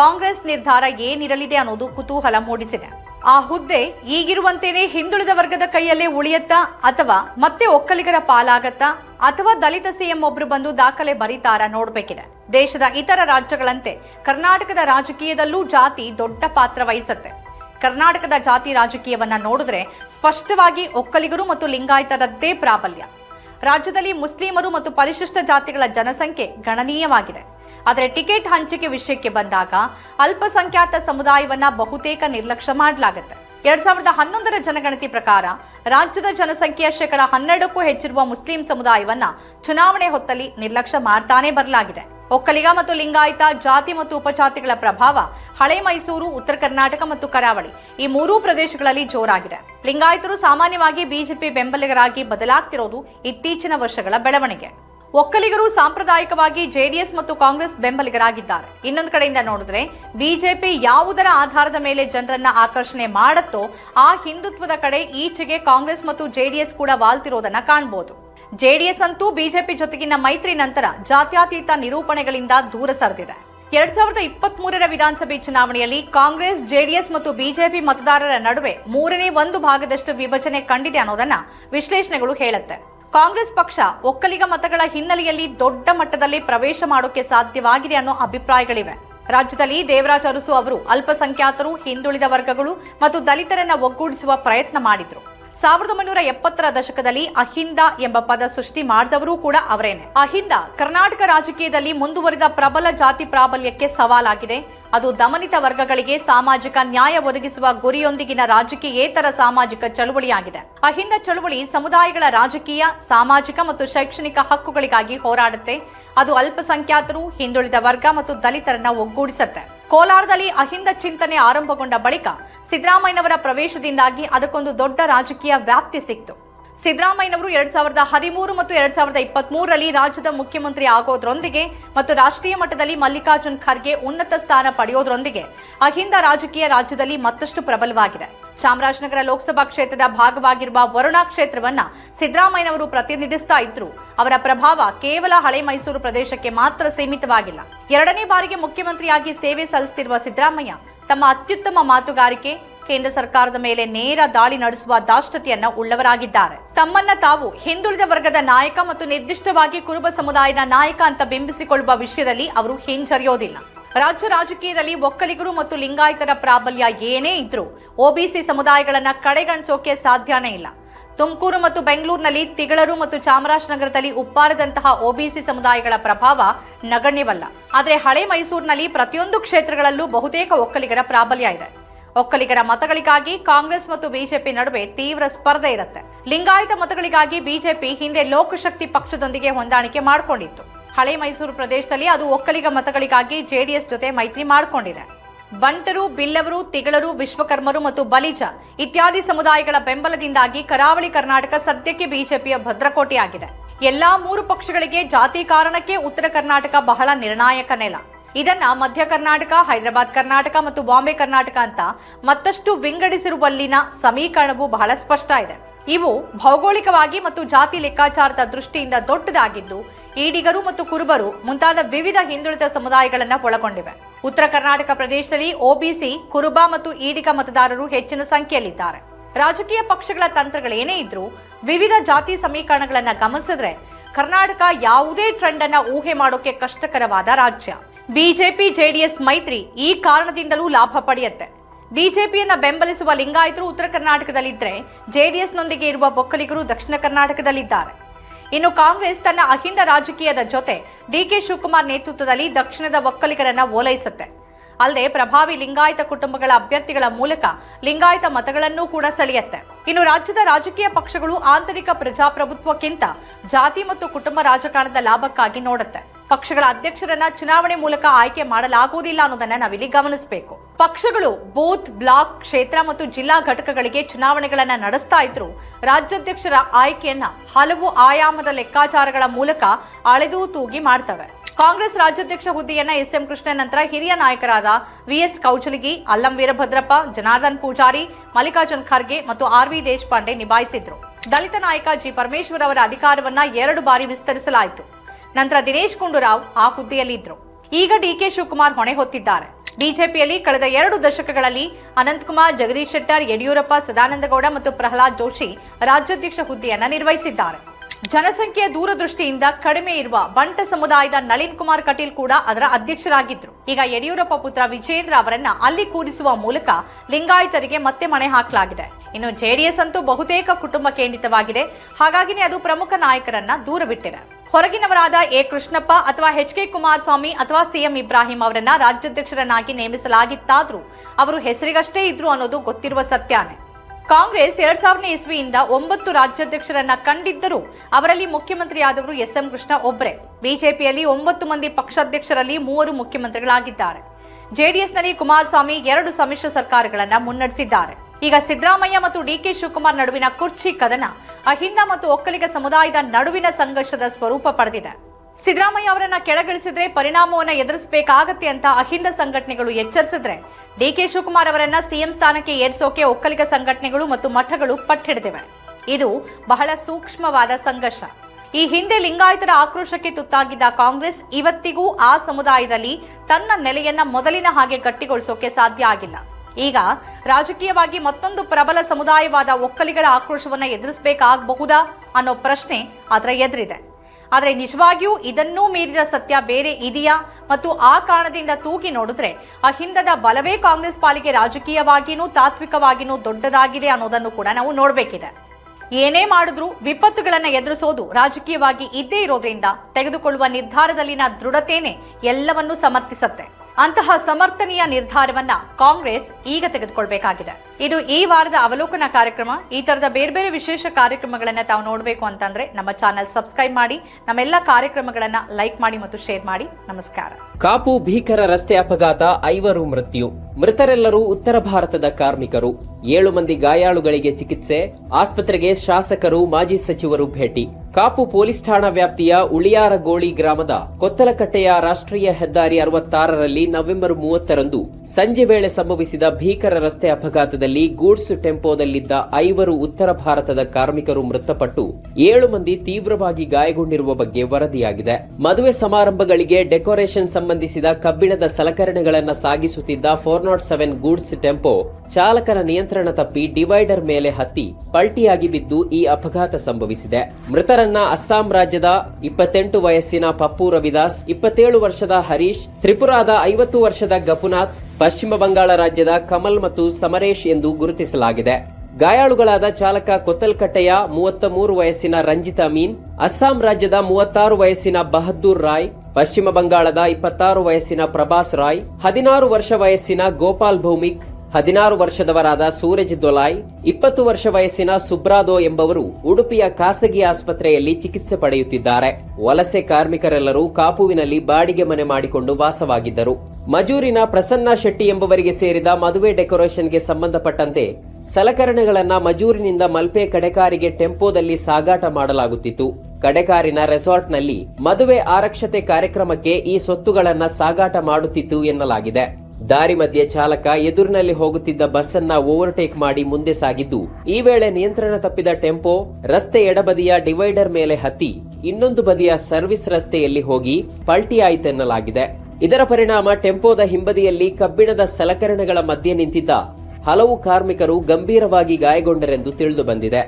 A: ಕಾಂಗ್ರೆಸ್ ನಿರ್ಧಾರ ಏನಿರಲಿದೆ ಅನ್ನೋದು ಕುತೂಹಲ ಮೂಡಿಸಿದೆ. ಆ ಹುದ್ದೆ ಈಗಿರುವಂತೆಯೇ ಹಿಂದುಳಿದ ವರ್ಗದ ಕೈಯಲ್ಲೇ ಉಳಿಯತ್ತಾ ಅಥವಾ ಮತ್ತೆ ಒಕ್ಕಲಿಗರ ಪಾಲಾಗತ್ತಾ ಅಥವಾ ದಲಿತ ಸಿಎಂ ಒಬ್ರು ಬಂದು ದಾಖಲೆ ಬರೀತಾರ ನೋಡ್ಬೇಕಿದೆ. ದೇಶದ ಇತರ ರಾಜ್ಯಗಳಂತೆ ಕರ್ನಾಟಕದ ರಾಜಕೀಯದಲ್ಲೂ ಜಾತಿ ದೊಡ್ಡ ಪಾತ್ರ ವಹಿಸುತ್ತೆ. ಕರ್ನಾಟಕದ ಜಾತಿ ರಾಜಕೀಯವನ್ನ ನೋಡಿದ್ರೆ ಸ್ಪಷ್ಟವಾಗಿ ಒಕ್ಕಲಿಗರು ಮತ್ತು ಲಿಂಗಾಯತರದ್ದೇ ಪ್ರಾಬಲ್ಯ. ರಾಜ್ಯದಲ್ಲಿ ಮುಸ್ಲಿಮರು ಮತ್ತು ಪರಿಶಿಷ್ಟ ಜಾತಿಗಳ ಜನಸಂಖ್ಯೆ ಗಣನೀಯವಾಗಿದೆ. ಆದರೆ ಟಿಕೆಟ್ ಹಂಚಿಕೆ ವಿಷಯಕ್ಕೆ ಬಂದಾಗ ಅಲ್ಪಸಂಖ್ಯಾತ ಸಮುದಾಯವನ್ನ ಬಹುತೇಕ ನಿರ್ಲಕ್ಷ್ಯ ಮಾಡಲಾಗುತ್ತೆ. ಎರಡ್ ಸಾವಿರದ ಹನ್ನೊಂದರ ಜನಗಣತಿ ಪ್ರಕಾರ ರಾಜ್ಯದ ಜನಸಂಖ್ಯೆಯ ಶೇಕಡ ಹನ್ನೆರಡಕ್ಕೂ ಹೆಚ್ಚಿರುವ ಮುಸ್ಲಿಂ ಸಮುದಾಯವನ್ನ ಚುನಾವಣೆ ಹೊತ್ತಲ್ಲಿ ನಿರ್ಲಕ್ಷ್ಯ ಮಾಡ್ತಾನೆ ಬರಲಾಗಿದೆ. ಒಕ್ಕಲಿಗ ಮತ್ತು ಲಿಂಗಾಯತ, ಜಾತಿ ಮತ್ತು ಉಪಜಾತಿಗಳ ಪ್ರಭಾವ, ಹಳೆ ಮೈಸೂರು, ಉತ್ತರ ಕರ್ನಾಟಕ ಮತ್ತು ಕರಾವಳಿ ಈ ಮೂರೂ ಪ್ರದೇಶಗಳಲ್ಲಿ ಜೋರಾಗಿದೆ. ಲಿಂಗಾಯತರು ಸಾಮಾನ್ಯವಾಗಿ ಬಿಜೆಪಿ ಬೆಂಬಲಿಗರಾಗಿ ಬದಲಾಗ್ತಿರೋದು ಇತ್ತೀಚಿನ ವರ್ಷಗಳ ಬೆಳವಣಿಗೆ. ಒಕ್ಕಲಿಗರು ಸಾಂಪ್ರದಾಯಿಕವಾಗಿ ಜೆಡಿಎಸ್ ಮತ್ತು ಕಾಂಗ್ರೆಸ್ ಬೆಂಬಲಿಗರಾಗಿದ್ದಾರೆ. ಇನ್ನೊಂದು ಕಡೆಯಿಂದ ನೋಡಿದ್ರೆ, ಬಿಜೆಪಿ ಯಾವುದರ ಆಧಾರದ ಮೇಲೆ ಜನರನ್ನ ಆಕರ್ಷಣೆ ಮಾಡುತ್ತೋ, ಆ ಹಿಂದುತ್ವದ ಕಡೆ ಈಚೆಗೆ ಕಾಂಗ್ರೆಸ್ ಮತ್ತು ಜೆಡಿಎಸ್ ಕೂಡ ವಾಲ್ತಿರೋದನ್ನ ಕಾಣಬಹುದು ಜೆಡಿಎಸ್ ಅಂತೂ ಬಿಜೆಪಿ ಜೊತೆಗಿನ ಮೈತ್ರಿ ನಂತರ ಜಾತ್ಯತೀತ ನಿರೂಪಣೆಗಳಿಂದ ದೂರ ಸರಿದಿದೆ. ಎರಡ್ ಸಾವಿರದ ಇಪ್ಪತ್ತ್ ಮೂರರ ವಿಧಾನಸಭೆ ಚುನಾವಣೆಯಲ್ಲಿ ಕಾಂಗ್ರೆಸ್, ಜೆಡಿಎಸ್ ಮತ್ತು ಬಿಜೆಪಿ ಮತದಾರರ ನಡುವೆ ಮೂರನೇ ಒಂದು ಭಾಗದಷ್ಟು ವಿಭಜನೆ ಕಂಡಿದೆ ಅನ್ನೋದನ್ನ ವಿಶ್ಲೇಷಣೆಗಳು ಹೇಳುತ್ತೆ. ಕಾಂಗ್ರೆಸ್ ಪಕ್ಷ ಒಕ್ಕಲಿಗ ಮತಗಳ ಹಿನ್ನೆಲೆಯಲ್ಲಿ ದೊಡ್ಡ ಮಟ್ಟದಲ್ಲಿ ಪ್ರವೇಶ ಮಾಡೋಕೆ ಸಾಧ್ಯವಾಗಿದೆ ಅನ್ನೋ ಅಭಿಪ್ರಾಯಗಳಿವೆ. ರಾಜ್ಯದಲ್ಲಿ ದೇವರಾಜ್ ಅರಸು ಅವರು ಅಲ್ಪಸಂಖ್ಯಾತರು, ಹಿಂದುಳಿದ ವರ್ಗಗಳು ಮತ್ತು ದಲಿತರನ್ನ ಒಗ್ಗೂಡಿಸುವ ಪ್ರಯತ್ನ ಮಾಡಿದ್ರು. ಸಾವಿರದ ಒಂಬೈನೂರ ಎಪ್ಪತ್ತರ ದಶಕದಲ್ಲಿ ಅಹಿಂದ ಎಂಬ ಪದ ಸೃಷ್ಟಿ ಮಾಡಿದವರು ಕೂಡ ಅವರೇನೆ. ಅಹಿಂದ ಕರ್ನಾಟಕ ರಾಜಕೀಯದಲ್ಲಿ ಮುಂದುವರಿದ ಪ್ರಬಲ ಜಾತಿ ಪ್ರಾಬಲ್ಯಕ್ಕೆ ಸವಾಲಾಗಿದೆ. ಅದು ದಮನಿತ ವರ್ಗಗಳಿಗೆ ಸಾಮಾಜಿಕ ನ್ಯಾಯ ಒದಗಿಸುವ ಗುರಿಯೊಂದಿಗಿನ ರಾಜಕೀಯೇತರ ಸಾಮಾಜಿಕ ಚಳುವಳಿಯಾಗಿದೆ. ಅಹಿಂದ ಚಳುವಳಿ ಸಮುದಾಯಗಳ ರಾಜಕೀಯ, ಸಾಮಾಜಿಕ ಮತ್ತು ಶೈಕ್ಷಣಿಕ ಹಕ್ಕುಗಳಿಗಾಗಿ ಹೋರಾಡುತ್ತೆ. ಅದು ಅಲ್ಪಸಂಖ್ಯಾತರು, ಹಿಂದುಳಿದ ವರ್ಗ ಮತ್ತು ದಲಿತರನ್ನ ಒಗ್ಗೂಡಿಸುತ್ತೆ. ಕೋಲಾರದಲ್ಲಿ ಅಹಿಂದ ಚಿಂತನೆ ಆರಂಭಗೊಂಡ ಬಳಿಕ ಸಿದ್ದರಾಮಯ್ಯನವರ ಪ್ರವೇಶದಿಂದಾಗಿ ಅದಕ್ಕೊಂದು ದೊಡ್ಡ ರಾಜಕೀಯ ವ್ಯಾಪ್ತಿ ಸಿಕ್ತು. ಸಿದ್ದರಾಮಯ್ಯನವರು ಎರಡ್ ಸಾವಿರದ ಹದಿಮೂರು ಮತ್ತು ಎರಡ್ ಸಾವಿರದ ಇಪ್ಪತ್ತ್ ಮೂರರಲ್ಲಿ ರಾಜ್ಯದ ಮುಖ್ಯಮಂತ್ರಿ ಆಗೋದ್ರೊಂದಿಗೆ ಮತ್ತು ರಾಷ್ಟ್ರೀಯ ಮಟ್ಟದಲ್ಲಿ ಮಲ್ಲಿಕಾರ್ಜುನ್ ಖರ್ಗೆ ಉನ್ನತ ಸ್ಥಾನ ಪಡೆಯೋದ್ರೊಂದಿಗೆ. ಅಹಿಂದ ರಾಜಕೀಯ ರಾಜ್ಯದಲ್ಲಿ ಮತ್ತಷ್ಟು ಪ್ರಬಲವಾಗಿದೆ. ಚಾಮರಾಜನಗರ ಲೋಕಸಭಾ ಕ್ಷೇತ್ರದ ಭಾಗವಾಗಿರುವ ವರುಣಾ ಕ್ಷೇತ್ರವನ್ನ ಸಿದ್ದರಾಮಯ್ಯನವರು ಪ್ರತಿನಿಧಿಸ್ತಾ ಇದ್ರು. ಅವರ ಪ್ರಭಾವ ಕೇವಲ ಹಳೆ ಮೈಸೂರು ಪ್ರದೇಶಕ್ಕೆ ಮಾತ್ರ ಸೀಮಿತವಾಗಿಲ್ಲ. ಎರಡನೇ ಬಾರಿಗೆ ಮುಖ್ಯಮಂತ್ರಿಯಾಗಿ ಸೇವೆ ಸಲ್ಲಿಸುತ್ತಿರುವ ಸಿದ್ದರಾಮಯ್ಯ ತಮ್ಮ ಅತ್ಯುತ್ತಮ ಮಾತುಗಾರಿಕೆ ಕೇಂದ್ರ ಸರ್ಕಾರದ ಮೇಲೆ ನೇರ ದಾಳಿ ನಡೆಸುವ ದಾಷ್ಟತೆಯನ್ನ ಉಳ್ಳವರಾಗಿದ್ದಾರೆ. ತಮ್ಮನ್ನ ತಾವು ಹಿಂದುಳಿದ ವರ್ಗದ ನಾಯಕ ಮತ್ತು ನಿರ್ದಿಷ್ಟವಾಗಿ ಕುರುಬ ಸಮುದಾಯದ ನಾಯಕ ಅಂತ ಬಿಂಬಿಸಿಕೊಳ್ಳುವ ವಿಷಯದಲ್ಲಿ ಅವರು ಹಿಂಜರಿಯೋದಿಲ್ಲ. ರಾಜ್ಯ ರಾಜಕೀಯದಲ್ಲಿ ಒಕ್ಕಲಿಗರು ಮತ್ತು ಲಿಂಗಾಯತರ ಪ್ರಾಬಲ್ಯ ಏನೇ ಇದ್ರೂ ಒಬಿಸಿ ಸಮುದಾಯಗಳನ್ನ ಕಡೆಗಣಿಸೋಕೆ ಸಾಧ್ಯನೇ ಇಲ್ಲ. ತುಮಕೂರು ಮತ್ತು ಬೆಂಗಳೂರಿನಲ್ಲಿ ತಿಗಳರು ಮತ್ತು ಚಾಮರಾಜನಗರದಲ್ಲಿ ಉಪ್ಪಾರದಂತಹ ಒಬಿಸಿ ಸಮುದಾಯಗಳ ಪ್ರಭಾವ ನಗಣ್ಯವಲ್ಲ. ಆದರೆ ಹಳೆ ಮೈಸೂರಿನಲ್ಲಿ ಪ್ರತಿಯೊಂದು ಕ್ಷೇತ್ರಗಳಲ್ಲೂ ಬಹುತೇಕ ಒಕ್ಕಲಿಗರ ಪ್ರಾಬಲ್ಯ ಇದೆ. ಒಕ್ಕಲಿಗರ ಮತಗಳಿಗಾಗಿ ಕಾಂಗ್ರೆಸ್ ಮತ್ತು ಬಿಜೆಪಿ ನಡುವೆ ತೀವ್ರ ಸ್ಪರ್ಧೆ ಇರುತ್ತೆ. ಲಿಂಗಾಯತ ಮತಗಳಿಗಾಗಿ ಬಿಜೆಪಿ ಹಿಂದೆ ಲೋಕಶಕ್ತಿ ಪಕ್ಷದೊಂದಿಗೆ ಹೊಂದಾಣಿಕೆ ಮಾಡಿಕೊಂಡಿತ್ತು. ಹಳೆ ಮೈಸೂರು ಪ್ರದೇಶದಲ್ಲಿ ಅದು ಒಕ್ಕಲಿಗ ಮತಗಳಿಗಾಗಿ ಜೆಡಿಎಸ್ ಜೊತೆ ಮೈತ್ರಿ ಮಾಡಿಕೊಂಡಿದೆ. ಬಂಟರು, ಬಿಲ್ಲವರು, ತಿಗಳರು, ವಿಶ್ವಕರ್ಮರು ಮತ್ತು ಬಲಿಜ ಇತ್ಯಾದಿ ಸಮುದಾಯಗಳ ಬೆಂಬಲದಿಂದಾಗಿ ಕರಾವಳಿ ಕರ್ನಾಟಕ ಸದ್ಯಕ್ಕೆ ಬಿಜೆಪಿಯ ಭದ್ರಕೋಟೆಯಾಗಿದೆ. ಎಲ್ಲಾ ಮೂರು ಪಕ್ಷಗಳಿಗೆ ಜಾತಿ ಕಾರಣಕ್ಕೆ ಉತ್ತರ ಕರ್ನಾಟಕ ಬಹಳ ನಿರ್ಣಾಯಕ ನೆಲ. ಇದನ್ನ ಮಧ್ಯ ಕರ್ನಾಟಕ, ಹೈದರಾಬಾದ್ ಕರ್ನಾಟಕ ಮತ್ತು ಬಾಂಬೆ ಕರ್ನಾಟಕ ಅಂತ ಮತ್ತಷ್ಟು ವಿಂಗಡಿಸಿರುವಲ್ಲಿನ ಸಮೀಕರಣವು ಬಹಳ ಸ್ಪಷ್ಟ ಇದೆ. ಇವು ಭೌಗೋಳಿಕವಾಗಿ ಮತ್ತು ಜಾತಿ ಲೆಕ್ಕಾಚಾರದ ದೃಷ್ಟಿಯಿಂದ ದೊಡ್ಡದಾಗಿದ್ದು, ಈಡಿಗರು ಮತ್ತು ಕುರುಬರು ಮುಂತಾದ ವಿವಿಧ ಹಿಂದುಳಿದ ಸಮುದಾಯಗಳನ್ನು ಒಳಗೊಂಡಿವೆ. ಉತ್ತರ ಕರ್ನಾಟಕ ಪ್ರದೇಶದಲ್ಲಿ ಒಬಿಸಿ ಕುರುಬ ಮತ್ತು ಈಡಿಗ ಮತದಾರರು ಹೆಚ್ಚಿನ ಸಂಖ್ಯೆಯಲ್ಲಿದ್ದಾರೆ. ರಾಜಕೀಯ ಪಕ್ಷಗಳ ತಂತ್ರಗಳೇನೇ ಇದ್ರೂ ವಿವಿಧ ಜಾತಿ ಸಮೀಕರಣಗಳನ್ನು ಗಮನಿಸಿದ್ರೆ ಕರ್ನಾಟಕ ಯಾವುದೇ ಟ್ರೆಂಡ್ ಅನ್ನ ಊಹೆ ಮಾಡೋಕೆ ಕಷ್ಟಕರವಾದ ರಾಜ್ಯ. ಬಿಜೆಪಿ, ಜೆಡಿಎಸ್ ಮೈತ್ರಿ ಈ ಕಾರಣದಿಂದಲೂ ಲಾಭ ಪಡೆಯುತ್ತೆ. ಬಿಜೆಪಿಯನ್ನ ಬೆಂಬಲಿಸುವ ಲಿಂಗಾಯತರು ಉತ್ತರ ಕರ್ನಾಟಕದಲ್ಲಿದ್ದರೆ ಜೆಡಿಎಸ್ನೊಂದಿಗೆ ಇರುವ ಒಕ್ಕಲಿಗರು ದಕ್ಷಿಣ ಕರ್ನಾಟಕದಲ್ಲಿದ್ದಾರೆ. ಇನ್ನು ಕಾಂಗ್ರೆಸ್ ತನ್ನ ಅಹಿಂದ ರಾಜಕೀಯದ ಜೊತೆ ಡಿಕೆ ಶಿವಕುಮಾರ್ ನೇತೃತ್ವದಲ್ಲಿ ದಕ್ಷಿಣದ ಒಕ್ಕಲಿಗರನ್ನ ಓಲೈಸುತ್ತೆ. ಅಲ್ಲದೆ ಪ್ರಭಾವಿ ಲಿಂಗಾಯತ ಕುಟುಂಬಗಳ ಅಭ್ಯರ್ಥಿಗಳ ಮೂಲಕ ಲಿಂಗಾಯತ ಮತಗಳನ್ನೂ ಕೂಡ ಸೆಳೆಯುತ್ತೆ. ಇನ್ನು ರಾಜ್ಯದ ರಾಜಕೀಯ ಪಕ್ಷಗಳು ಆಂತರಿಕ ಪ್ರಜಾಪ್ರಭುತ್ವಕ್ಕಿಂತ ಜಾತಿ ಮತ್ತು ಕುಟುಂಬ ರಾಜಕಾರಣದ ಲಾಭಕ್ಕಾಗಿ ನೋಡುತ್ತೆ. ಪಕ್ಷಗಳ ಅಧ್ಯಕ್ಷರನ್ನ ಚುನಾವಣೆ ಮೂಲಕ ಆಯ್ಕೆ ಮಾಡಲಾಗುವುದಿಲ್ಲ ಅನ್ನೋದನ್ನ ನಾವಿಲ್ಲಿ ಗಮನಿಸಬೇಕು. ಪಕ್ಷಗಳು ಬೂತ್, ಬ್ಲಾಕ್, ಕ್ಷೇತ್ರ ಮತ್ತು ಜಿಲ್ಲಾ ಘಟಕಗಳಿಗೆ ಚುನಾವಣೆಗಳನ್ನ ನಡೆಸ್ತಾ ಇದ್ರು, ರಾಜ್ಯಾಧ್ಯಕ್ಷರ ಆಯ್ಕೆಯನ್ನ ಹಲವು ಆಯಾಮದ ಲೆಕ್ಕಾಚಾರಗಳ ಮೂಲಕ ಅಳೆದು ತೂಗಿ ಮಾಡ್ತವೆ. ಕಾಂಗ್ರೆಸ್ ರಾಜ್ಯಾಧ್ಯಕ್ಷ ಹುದ್ದೆಯನ್ನ ಎಸ್ ಎಂ ಕೃಷ್ಣ ನಂತರ ಹಿರಿಯ ನಾಯಕರಾದ ವಿಎಸ್ ಕೌಚಲಗಿ ಅಲ್ಲಂ ವೀರಭದ್ರಪ್ಪ, ಜನಾರ್ದನ್ ಪೂಜಾರಿ, ಮಲ್ಲಿಕಾರ್ಜುನ್ ಖರ್ಗೆ ಮತ್ತು ಆರ್ ವಿ ದೇಶಪಾಂಡೆ ನಿಭಾಯಿಸಿದ್ರು. ದಲಿತ ನಾಯಕ ಜಿ ಪರಮೇಶ್ವರ್ ಅವರ ಅಧಿಕಾರವನ್ನ ಎರಡು ಬಾರಿ ವಿಸ್ತರಿಸಲಾಯಿತು. ನಂತರ ದಿನೇಶ್ ಗುಂಡೂರಾವ್ ಆ ಹುದ್ದೆಯಲ್ಲಿದ್ದರು ಈಗ ಡಿಕೆ ಶಿವಕುಮಾರ್ ಹೊಣೆ ಹೊತ್ತಿದ್ದಾರೆ. ಬಿಜೆಪಿಯಲ್ಲಿ ಕಳೆದ ಎರಡು ದಶಕಗಳಲ್ಲಿ ಅನಂತಕುಮಾರ್, ಜಗದೀಶ್ ಶೆಟ್ಟರ್, ಯಡಿಯೂರಪ್ಪ, ಸದಾನಂದಗೌಡ ಮತ್ತು ಪ್ರಹ್ಲಾದ್ ಜೋಶಿ ರಾಜ್ಯಾಧ್ಯಕ್ಷ ಹುದ್ದೆಯನ್ನು ನಿರ್ವಹಿಸಿದ್ದಾರೆ. ಜನಸಂಖ್ಯೆಯ ದೂರದೃಷ್ಟಿಯಿಂದ ಕಡಿಮೆ ಇರುವ ಬಂಟ ಸಮುದಾಯದ ನಳಿನ್ ಕುಮಾರ್ ಕಟೀಲ್ ಕೂಡ ಅದರ ಅಧ್ಯಕ್ಷರಾಗಿದ್ದರು ಈಗ ಯಡಿಯೂರಪ್ಪ ಪುತ್ರ ವಿಜೇಂದ್ರ ಅವರನ್ನ ಅಲ್ಲಿ ಕೂರಿಸುವ ಮೂಲಕ ಲಿಂಗಾಯತರಿಗೆ ಮತ್ತೆ ಮಣೆ ಹಾಕಲಾಗಿದೆ. ಇನ್ನು ಜೆಡಿಎಸ್ ಅಂತೂ ಬಹುತೇಕ ಕುಟುಂಬ ಕೇಂದ್ರಿತವಾಗಿದೆ. ಹಾಗಾಗಿನೇ ಅದು ಪ್ರಮುಖ ನಾಯಕರನ್ನ ದೂರವಿಟ್ಟಿದೆ. ಹೊರಗಿನವರಾದ ಎ ಕೃಷ್ಣಪ್ಪ ಅಥವಾ ಎಚ್ ಕೆ ಕುಮಾರಸ್ವಾಮಿ ಅಥವಾ ಸಿಎಂ ಇಬ್ರಾಹಿಂ ಅವರನ್ನ ರಾಜ್ಯಾಧ್ಯಕ್ಷರನ್ನಾಗಿ ನೇಮಿಸಲಾಗಿತ್ತಾದ್ರೂ ಅವರು ಹೆಸರಿಗಷ್ಟೇ ಇದ್ರು ಅನ್ನೋದು ಗೊತ್ತಿರುವ ಸತ್ಯಾನೆ. ಕಾಂಗ್ರೆಸ್ ಎರಡ್ ಸಾವಿರನೇ ಇಸ್ವಿಯಿಂದ ಒಂಬತ್ತು ರಾಜ್ಯಾಧ್ಯಕ್ಷರನ್ನ ಕಂಡಿದ್ದರೂ ಅವರಲ್ಲಿ ಮುಖ್ಯಮಂತ್ರಿಯಾದವರು ಎಸ್ ಎಂ ಕೃಷ್ಣ ಒಬ್ಬರೇ ಬಿಜೆಪಿಯಲ್ಲಿ ಒಂಬತ್ತು ಮಂದಿ ಪಕ್ಷಾಧ್ಯಕ್ಷರಲ್ಲಿ ಮೂವರು ಮುಖ್ಯಮಂತ್ರಿಗಳಾಗಿದ್ದಾರೆ. ಜೆಡಿಎಸ್ನಲ್ಲಿ ಕುಮಾರಸ್ವಾಮಿ ಎರಡು ಸಮ್ಮಿಶ್ರ ಸರ್ಕಾರಗಳನ್ನ ಮುನ್ನಡೆಸಿದ್ದಾರೆ. ಈಗ ಸಿದ್ದರಾಮಯ್ಯ ಮತ್ತು ಡಿಕೆ ಶಿವಕುಮಾರ್ ನಡುವಿನ ಕುರ್ಚಿ ಕದನ ಅಹಿಂದ ಮತ್ತು ಒಕ್ಕಲಿಗ ಸಮುದಾಯದ ನಡುವಿನ ಸಂಘರ್ಷದ ಸ್ವರೂಪ ಪಡೆದಿದೆ. ಸಿದ್ದರಾಮಯ್ಯ ಅವರನ್ನ ಕೆಳಗಿಳಿಸಿದ್ರೆ ಪರಿಣಾಮವನ್ನು ಎದುರಿಸಬೇಕಾಗತ್ತೆ ಅಂತ ಅಹಿಂದ ಸಂಘಟನೆಗಳು ಎಚ್ಚರಿಸಿದ್ರೆ ಡಿಕೆ ಶಿವಕುಮಾರ್ ಅವರನ್ನ ಸಿಎಂ ಸ್ಥಾನಕ್ಕೆ ಏರಿಸೋಕೆ ಒಕ್ಕಲಿಗ ಸಂಘಟನೆಗಳು ಮತ್ತು ಮಠಗಳು ಪಟ್ಟಿಡಿದಿವೆ. ಇದು ಬಹಳ ಸೂಕ್ಷ್ಮವಾದ ಸಂಘರ್ಷ. ಈ ಹಿಂದೆ ಲಿಂಗಾಯತರ ಆಕ್ರೋಶಕ್ಕೆ ತುತ್ತಾಗಿದ್ದ ಕಾಂಗ್ರೆಸ್ ಇವತ್ತಿಗೂ ಆ ಸಮುದಾಯದಲ್ಲಿ ತನ್ನ ನೆಲೆಯನ್ನ ಮೊದಲಿನ ಹಾಗೆ ಗಟ್ಟಿಗೊಳಿಸೋಕೆ ಸಾಧ್ಯ ಆಗಿಲ್ಲ. ಈಗ ರಾಜಕೀಯವಾಗಿ ಮತ್ತೊಂದು ಪ್ರಬಲ ಸಮುದಾಯವಾದ ಒಕ್ಕಲಿಗರ ಆಕ್ರೋಶವನ್ನ ಎದುರಿಸಬೇಕಾಗಬಹುದಾ ಅನ್ನೋ ಪ್ರಶ್ನೆ ಅದರ ಎದುರಿದೆ. ಆದರೆ ನಿಜವಾಗಿಯೂ ಇದನ್ನೂ ಮೀರಿದ ಸತ್ಯ ಬೇರೆ ಇದೆಯಾ? ಮತ್ತು ಆ ಕಾರಣದಿಂದ ತೂಗಿ ನೋಡಿದ್ರೆ ಆ ಹಿಂದದ ಬಲವೇ ಕಾಂಗ್ರೆಸ್ ಪಾಲಿಗೆ ರಾಜಕೀಯವಾಗಿಯೂ ತಾತ್ವಿಕವಾಗಿಯೂ ದೊಡ್ಡದಾಗಿದೆ ಅನ್ನೋದನ್ನು ಕೂಡ ನಾವು ನೋಡಬೇಕಿದೆ. ಏನೇ ಮಾಡಿದ್ರೂ ವಿಪತ್ತುಗಳನ್ನು ಎದುರಿಸೋದು ರಾಜಕೀಯವಾಗಿ ಇದ್ದೇ ಇರೋದ್ರಿಂದ ತೆಗೆದುಕೊಳ್ಳುವ ನಿರ್ಧಾರದಲ್ಲಿನ ದೃಢತೆನೇ ಎಲ್ಲವನ್ನೂ ಸಮರ್ಥಿಸುತ್ತೆ. ಅಂತಹ ಸಮರ್ಥನೀಯ ನಿರ್ಧಾರವನ್ನ ಕಾಂಗ್ರೆಸ್ ಈಗ ತೆಗೆದುಕೊಳ್ಬೇಕಾಗಿದೆ. ಇದು ಈ ವಾರದ ಅವಲೋಕನ ಕಾರ್ಯಕ್ರಮ. ಈ ತರದ ಬೇರೆ ಬೇರೆ ವಿಶೇಷ ಕಾರ್ಯಕ್ರಮಗಳನ್ನ ತಾವು ನೋಡಬೇಕು ಅಂತಂದ್ರೆ ನಮ್ಮ ಚಾನೆಲ್ ಸಬ್ಸ್ಕ್ರೈಬ್ ಮಾಡಿ ನಮ್ಮೆಲ್ಲ ಕಾರ್ಯಕ್ರಮಗಳನ್ನ ಲೈಕ್ ಮಾಡಿ ಮತ್ತು ಶೇರ್ ಮಾಡಿ. ನಮಸ್ಕಾರ.
B: ಕಾಪು ಭೀಕರ ರಸ್ತೆ ಅಪಘಾತ, ಐವರು ಮೃತ್ಯು. ಮೃತರೆಲ್ಲರೂ ಉತ್ತರ ಭಾರತದ ಕಾರ್ಮಿಕರು. ಏಳು ಮಂದಿ ಗಾಯಾಳುಗಳಿಗೆ ಚಿಕಿತ್ಸೆ, ಆಸ್ಪತ್ರೆಗೆ ಶಾಸಕರು, ಮಾಜಿ ಸಚಿವರು ಭೇಟಿ. ಕಾಪು ಪೊಲೀಸ್ ಠಾಣಾ ವ್ಯಾಪ್ತಿಯ ಉಳಿಯಾರಗೋಳಿ ಗ್ರಾಮದ ಕೊತ್ತಲಕಟ್ಟೆಯ ರಾಷ್ಟ್ರೀಯ ಹೆದ್ದಾರಿ ಅರವತ್ತಾರರಲ್ಲಿ ನವೆಂಬರ್ ಮೂವತ್ತರಂದು ಸಂಜೆ ವೇಳೆ ಸಂಭವಿಸಿದ ಭೀಕರ ರಸ್ತೆ ಅಪಘಾತದಲ್ಲಿ ಗೂಡ್ಸ್ ಟೆಂಪೋದಲ್ಲಿದ್ದ ಐವರು ಉತ್ತರ ಭಾರತದ ಕಾರ್ಮಿಕರು ಮೃತಪಟ್ಟು ಏಳು ಮಂದಿ ತೀವ್ರವಾಗಿ ಗಾಯಗೊಂಡಿರುವ ಬಗ್ಗೆ ವರದಿಯಾಗಿದೆ. ಮದುವೆ ಸಮಾರಂಭಗಳಿಗೆ ಡೆಕೋರೇಷನ್ ಸಂಬಂಧಿಸಿದ ಕಬ್ಬಿಣದ ಸಲಕರಣೆಗಳನ್ನು ಸಾಗಿಸುತ್ತಿದ್ದ four nought seven goods tempo ಚಾಲಕನ ನಿಯಂತ್ರಣ ತಪ್ಪಿ ಡಿವೈಡರ್ ಮೇಲೆ ಹತ್ತಿ ಪಲ್ಟಿಯಾಗಿ ಬಿದ್ದು ಈ ಅಪಘಾತ ಸಂಭವಿಸಿದೆ. ಮೃತರನ್ನ ಅಸ್ಸಾಂ ರಾಜ್ಯದ ಇಪ್ಪತ್ತೆಂಟು ವಯಸ್ಸಿನ ಪಪ್ಪು ರವಿದಾಸ್, ಇಪ್ಪತ್ತೇಳು ವರ್ಷದ ಹರೀಶ್, ತ್ರಿಪುರಾದ ಐವತ್ತು ವರ್ಷದ ಗಪುನಾಥ್, ಪಶ್ಚಿಮ ಬಂಗಾಳ ರಾಜ್ಯದ ಕಮಲ್ ಮತ್ತು ಸಮರೇಶ್ ಎಂದು ಗುರುತಿಸಲಾಗಿದೆ. ಗಾಯಾಳುಗಳಾದ ಚಾಲಕ ಕೊತ್ತಲ್ಕಟ್ಟೆಯ ಮೂವತ್ತ ಮೂರು ವಯಸ್ಸಿನ ರಂಜಿತಾ ಮೀನ್, ಅಸ್ಸಾಂ ರಾಜ್ಯದ ಮೂವತ್ತಾರು ವಯಸ್ಸಿನ ಬಹದ್ದೂರ್ ರಾಯ್ ಪಶ್ಚಿಮ ಬಂಗಾಳದ ಇಪ್ಪತ್ತಾರು ವಯಸ್ಸಿನ ಪ್ರಭಾಸ್ ರಾಯ್ ಹದಿನಾರು ವರ್ಷ ವಯಸ್ಸಿನ ಗೋಪಾಲ್ ಭೌಮಿಕ್ ಹದಿನಾರು ವರ್ಷದವರಾದ ಸೂರಜ್ ದೊಲಾಯ್, ಇಪ್ಪತ್ತು ವರ್ಷ ವಯಸ್ಸಿನ ಸುಬ್ರಾದೋ ಎಂಬವರು ಉಡುಪಿಯ ಖಾಸಗಿ ಆಸ್ಪತ್ರೆಯಲ್ಲಿ ಚಿಕಿತ್ಸೆ ಪಡೆಯುತ್ತಿದ್ದಾರೆ. ವಲಸೆ ಕಾರ್ಮಿಕರೆಲ್ಲರೂ ಕಾಪುವಿನಲ್ಲಿ ಬಾಡಿಗೆ ಮನೆ ಮಾಡಿಕೊಂಡು ವಾಸವಾಗಿದ್ದರು. ಮಜೂರಿನ ಪ್ರಸನ್ನ ಶೆಟ್ಟಿ ಎಂಬುವರಿಗೆ ಸೇರಿದ ಮದುವೆ ಡೆಕೋರೇಷನ್ಗೆ ಸಂಬಂಧಪಟ್ಟಂತೆ ಸಲಕರಣೆಗಳನ್ನು ಮಜೂರಿನಿಂದ ಮಲ್ಪೆ ಕಡೆಕಾರಿಗೆ ಟೆಂಪೋದಲ್ಲಿ ಸಾಗಾಟ ಮಾಡಲಾಗುತ್ತಿತ್ತು. ಕಡೆಕಾರಿನ ರೆಸಾರ್ಟ್ನಲ್ಲಿ ಮದುವೆ ಆರಕ್ಷತೆ ಕಾರ್ಯಕ್ರಮಕ್ಕೆ ಈ ಸೊತ್ತುಗಳನ್ನು ಸಾಗಾಟ ಮಾಡುತ್ತಿತ್ತು ಎನ್ನಲಾಗಿದೆ. ದಾರಿ ಮಧ್ಯೆ ಚಾಲಕ ಎದುರಿನಲ್ಲಿ ಹೋಗುತ್ತಿದ್ದ ಬಸ್ಸನ್ನ ಓವರ್ಟೇಕ್ ಮಾಡಿ ಮುಂದೆ ಸಾಗಿದ್ದು, ಈ ವೇಳೆ ನಿಯಂತ್ರಣ ತಪ್ಪಿದ ಟೆಂಪೋ, ರಸ್ತೆ ಎಡಬದಿಯ ಡಿವೈಡರ್ ಮೇಲೆ ಹತ್ತಿ, ಇನ್ನೊಂದು ಬದಿಯ ಸರ್ವಿಸ್ ರಸ್ತೆಯಲ್ಲಿ ಹೋಗಿ ಪಲ್ಟಿಯಾಯಿತೆನ್ನಲಾಗಿದೆ. ಇದರ ಪರಿಣಾಮ ಟೆಂಪೋದ ಹಿಂಬದಿಯಲ್ಲಿ ಕಬ್ಬಿಣದ ಸಲಕರಣೆಗಳ ಮಧ್ಯೆ ನಿಂತಿದ್ದ ಹಲವು ಕಾರ್ಮಿಕರು ಗಂಭೀರವಾಗಿ ಗಾಯಗೊಂಡರೆಂದು ತಿಳಿದು ಬಂದಿದೆ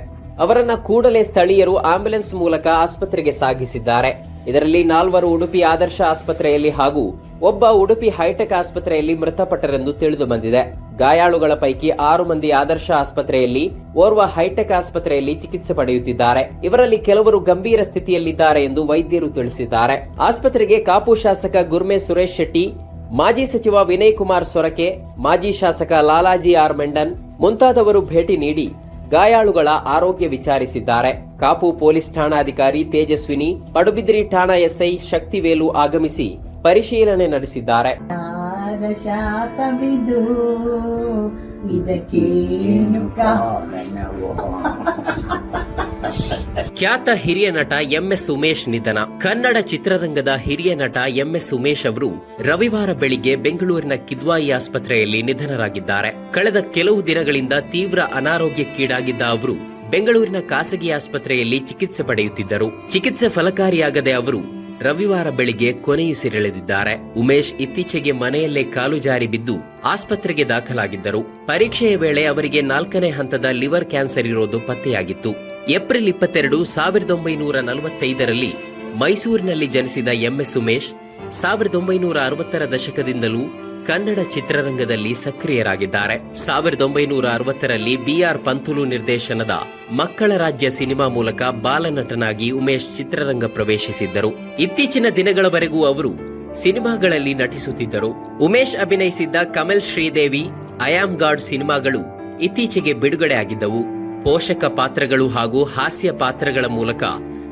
B: ಅವರನ್ನ ಕೂಡಲೇ ಸ್ಥಳೀಯರು ಆಂಬ್ಯುಲೆನ್ಸ್ ಮೂಲಕ ಆಸ್ಪತ್ರೆಗೆ ಸಾಗಿಸಿದ್ದಾರೆ. ಇದರಲ್ಲಿ ನಾಲ್ವರು ಉಡುಪಿ ಆದರ್ಶ ಆಸ್ಪತ್ರೆಯಲ್ಲಿ ಹಾಗೂ ಒಬ್ಬ ಉಡುಪಿ ಹೈಟೆಕ್ ಆಸ್ಪತ್ರೆಯಲ್ಲಿ ಮೃತಪಟ್ಟರೆಂದು ತಿಳಿದು ಬಂದಿದೆ. ಗಾಯಾಳುಗಳ ಪೈಕಿ ಆರು ಮಂದಿ ಆದರ್ಶ ಆಸ್ಪತ್ರೆಯಲ್ಲಿ, ಓರ್ವ ಹೈಟೆಕ್ ಆಸ್ಪತ್ರೆಯಲ್ಲಿ ಚಿಕಿತ್ಸೆ ಪಡೆಯುತ್ತಿದ್ದಾರೆ. ಇವರಲ್ಲಿ ಕೆಲವರು ಗಂಭೀರ ಸ್ಥಿತಿಯಲ್ಲಿದ್ದಾರೆ ಎಂದು ವೈದ್ಯರು ತಿಳಿಸಿದ್ದಾರೆ. ಆಸ್ಪತ್ರೆಗೆ ಕಾಪು ಶಾಸಕ ಗುರ್ಮೆ ಸುರೇಶ್ ಶೆಟ್ಟಿ, ಮಾಜಿ ಸಚಿವ ವಿನಯ್ ಕುಮಾರ್ ಸೊರಕೆ, ಮಾಜಿ ಶಾಸಕ ಲಾಲಾಜಿ ಆರ್ ಮೆಂಡನ್ ಮುಂತಾದವರು ಭೇಟಿ ನೀಡಿ ಗಾಯಾಳುಗಳ ಆರೋಗ್ಯ ವಿಚಾರಿಸಿದ್ದಾರೆ. ಕಾಪು ಪೊಲೀಸ್ ಠಾಣಾಧಿಕಾರಿ ತೇಜಸ್ವಿನಿ ಪಡುಬಿದ್ರಿ ಠಾಣಾ ಎಸ್ಐ ಶಕ್ತಿವೇಲು ಆಗಮಿಸಿ ಪರಿಶೀಲನೆ ನಡೆಸಿದ್ದಾರೆ.
C: ಇದಕ್ಕೇನು
B: ಖ್ಯಾತ ಹಿರಿಯ ನಟ ಎಂಎಸ್ ಉಮೇಶ್ ನಿಧನ. ಕನ್ನಡ ಚಿತ್ರರಂಗದ ಹಿರಿಯ ನಟ ಎಂಎಸ್ ಉಮೇಶ್ ಅವರು ರವಿವಾರ ಬೆಳಿಗ್ಗೆ ಬೆಂಗಳೂರಿನ ಕಿದ್ವಾಯಿ ಆಸ್ಪತ್ರೆಯಲ್ಲಿ ನಿಧನರಾಗಿದ್ದಾರೆ. ಕಳೆದ ಕೆಲವು ದಿನಗಳಿಂದ ತೀವ್ರ ಅನಾರೋಗ್ಯಕ್ಕೀಡಾಗಿದ್ದ ಅವರು ಬೆಂಗಳೂರಿನ ಖಾಸಗಿ ಆಸ್ಪತ್ರೆಯಲ್ಲಿ ಚಿಕಿತ್ಸೆ ಪಡೆಯುತ್ತಿದ್ದರು. ಚಿಕಿತ್ಸೆ ಫಲಕಾರಿಯಾಗದೆ ಅವರು ರವಿವಾರ ಬೆಳಿಗ್ಗೆ ಕೊನೆಯುಸಿರೆಳೆದಿದ್ದಾರೆ ಉಮೇಶ್ ಇತ್ತೀಚೆಗೆ ಮನೆಯಲ್ಲೇ ಕಾಲು ಜಾರಿ ಬಿದ್ದು ಆಸ್ಪತ್ರೆಗೆ ದಾಖಲಾಗಿದ್ದರು. ಪರೀಕ್ಷೆಯ ವೇಳೆ ಅವರಿಗೆ ನಾಲ್ಕನೇ ಹಂತದ ಲಿವರ್ ಕ್ಯಾನ್ಸರ್ ಇರೋದು ಪತ್ತೆಯಾಗಿತ್ತು. ಏಪ್ರಿಲ್ ಇಪ್ಪತ್ತೆರಡು ಸಾವಿರದ ಒಂಬೈನೂರ ನಲವತ್ತೈದರಲ್ಲಿ ಮೈಸೂರಿನಲ್ಲಿ ಜನಿಸಿದ ಎಂಎಸ್ ಉಮೇಶ್, ಸಾವಿರದ ಒಂಬೈನೂರ ಅರವತ್ತರ ದಶಕದಿಂದಲೂ ಕನ್ನಡ ಚಿತ್ರರಂಗದಲ್ಲಿ ಸಕ್ರಿಯರಾಗಿದ್ದಾರೆ. ಸಾವಿರದ ಒಂಬೈನೂರ ಅರವತ್ತರಲ್ಲಿ ಬಿಆರ್ ಪಂತುಲು ನಿರ್ದೇಶನದ ಮಕ್ಕಳ ರಾಜ್ಯ ಸಿನಿಮಾ ಮೂಲಕ ಬಾಲನಟನಾಗಿ ಉಮೇಶ್ ಚಿತ್ರರಂಗ ಪ್ರವೇಶಿಸಿದ್ದರು. ಇತ್ತೀಚಿನ ದಿನಗಳವರೆಗೂ ಅವರು ಸಿನಿಮಾಗಳಲ್ಲಿ ನಟಿಸುತ್ತಿದ್ದರು. Umesh ಅಭಿನಯಿಸಿದ್ದ Kamal Sridevi I am God ಸಿನಿಮಾಗಳು ಇತ್ತೀಚೆಗೆ ಬಿಡುಗಡೆಯಾಗಿದ್ದವು. ಪೋಷಕ ಪಾತ್ರಗಳು ಹಾಗೂ ಹಾಸ್ಯ ಪಾತ್ರಗಳ ಮೂಲಕ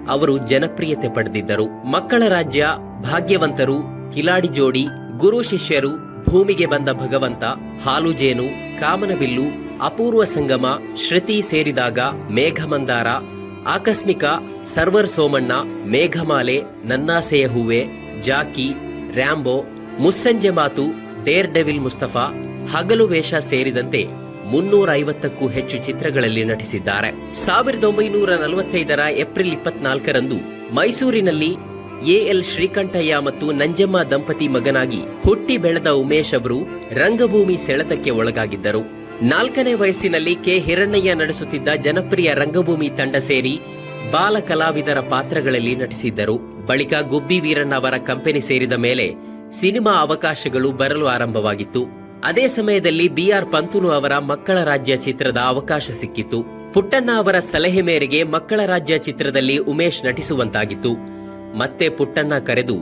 B: ಅವರು ಜನಪ್ರಿಯತೆ ಪಡೆದಿದ್ದರು. ಮಕ್ಕಳ ರಾಜ್ಯ, ಭಾಗ್ಯವಂತರು, ಕಿಲಾಡಿ ಜೋಡಿ, ಗುರು ಶಿಷ್ಯರು, ಭೂಮಿಗೆ ಬಂದ ಭಗವಂತ, ಹಾಲು ಜೇನು ಕಾಮನಬಿಲ್ಲು ಅಪೂರ್ವ ಸಂಗಮ, ಶ್ರುತಿ ಸೇರಿದಾಗ ಮೇಘಮಂದಾರ, ಆಕಸ್ಮಿಕ ಸರ್ವರ್ ಸೋಮಣ್ಣ, ಮೇಘಮಾಲೆ, ನನ್ನಾಸೆಯ ಹೂವೆ, ಜಾಕಿ, ರ್ಯಾಂಬೋ, ಮುಸ್ಸಂಜೆ ಮಾತು ಡೇರ್ ಡೆವಿಲ್ ಮುಸ್ತಫಾ, ಹಗಲು ವೇಷ ಸೇರಿದಂತೆ ಮುನ್ನೂರ ಐವತ್ತಕ್ಕೂ ಹೆಚ್ಚು ಚಿತ್ರಗಳಲ್ಲಿ ನಟಿಸಿದ್ದಾರೆ. ಸಾವಿರದ ಒಂಬೈನೂರ ನಲವತ್ತೈದರ ಏಪ್ರಿಲ್ ಇಪ್ಪತ್ನಾಲ್ಕರಂದು ಮೈಸೂರಿನಲ್ಲಿ ಎಎಲ್ ಶ್ರೀಕಂಠಯ್ಯ ಮತ್ತು ನಂಜಮ್ಮ ದಂಪತಿ ಮಗನಾಗಿ ಹುಟ್ಟಿ ಬೆಳೆದ ಉಮೇಶ್ ಅವರು ರಂಗಭೂಮಿ ಸೆಳೆತಕ್ಕೆ ಒಳಗಾಗಿದ್ದರು. ನಾಲ್ಕನೇ ವಯಸ್ಸಿನಲ್ಲಿ ಕೆ ಹಿರಣ್ಣಯ್ಯ ನಡೆಸುತ್ತಿದ್ದ ಜನಪ್ರಿಯ ರಂಗಭೂಮಿ ತಂಡ ಸೇರಿ ಬಾಲ ಕಲಾವಿದರ ಪಾತ್ರಗಳಲ್ಲಿ ನಟಿಸಿದ್ದರು. ಬಳಿಕ ಗುಬ್ಬಿ ವೀರಣ್ಣ ಅವರ ಕಂಪನಿ ಸೇರಿದ ಮೇಲೆ ಸಿನಿಮಾ ಅವಕಾಶಗಳು ಬರಲು ಆರಂಭವಾಗಿತ್ತು. ಅದೇ ಸಮಯದಲ್ಲಿ ಬಿ ಆರ್ ಪಂತುಲು ಅವರ ಮಕ್ಕಳ ರಾಜ್ಯ ಚಿತ್ರದ ಅವಕಾಶ ಸಿಕ್ಕಿತ್ತು. ಪುಟ್ಟಣ್ಣ ಅವರ ಸಲಹೆ ಮೇರೆಗೆ ಮಕ್ಕಳ ರಾಜ್ಯ ಚಿತ್ರದಲ್ಲಿ ಉಮೇಶ್ ನಟಿಸುವಂತಾಗಿತ್ತು. ಮತ್ತೆ ಪುಟ್ಟಣ್ಣ ಕರೆದು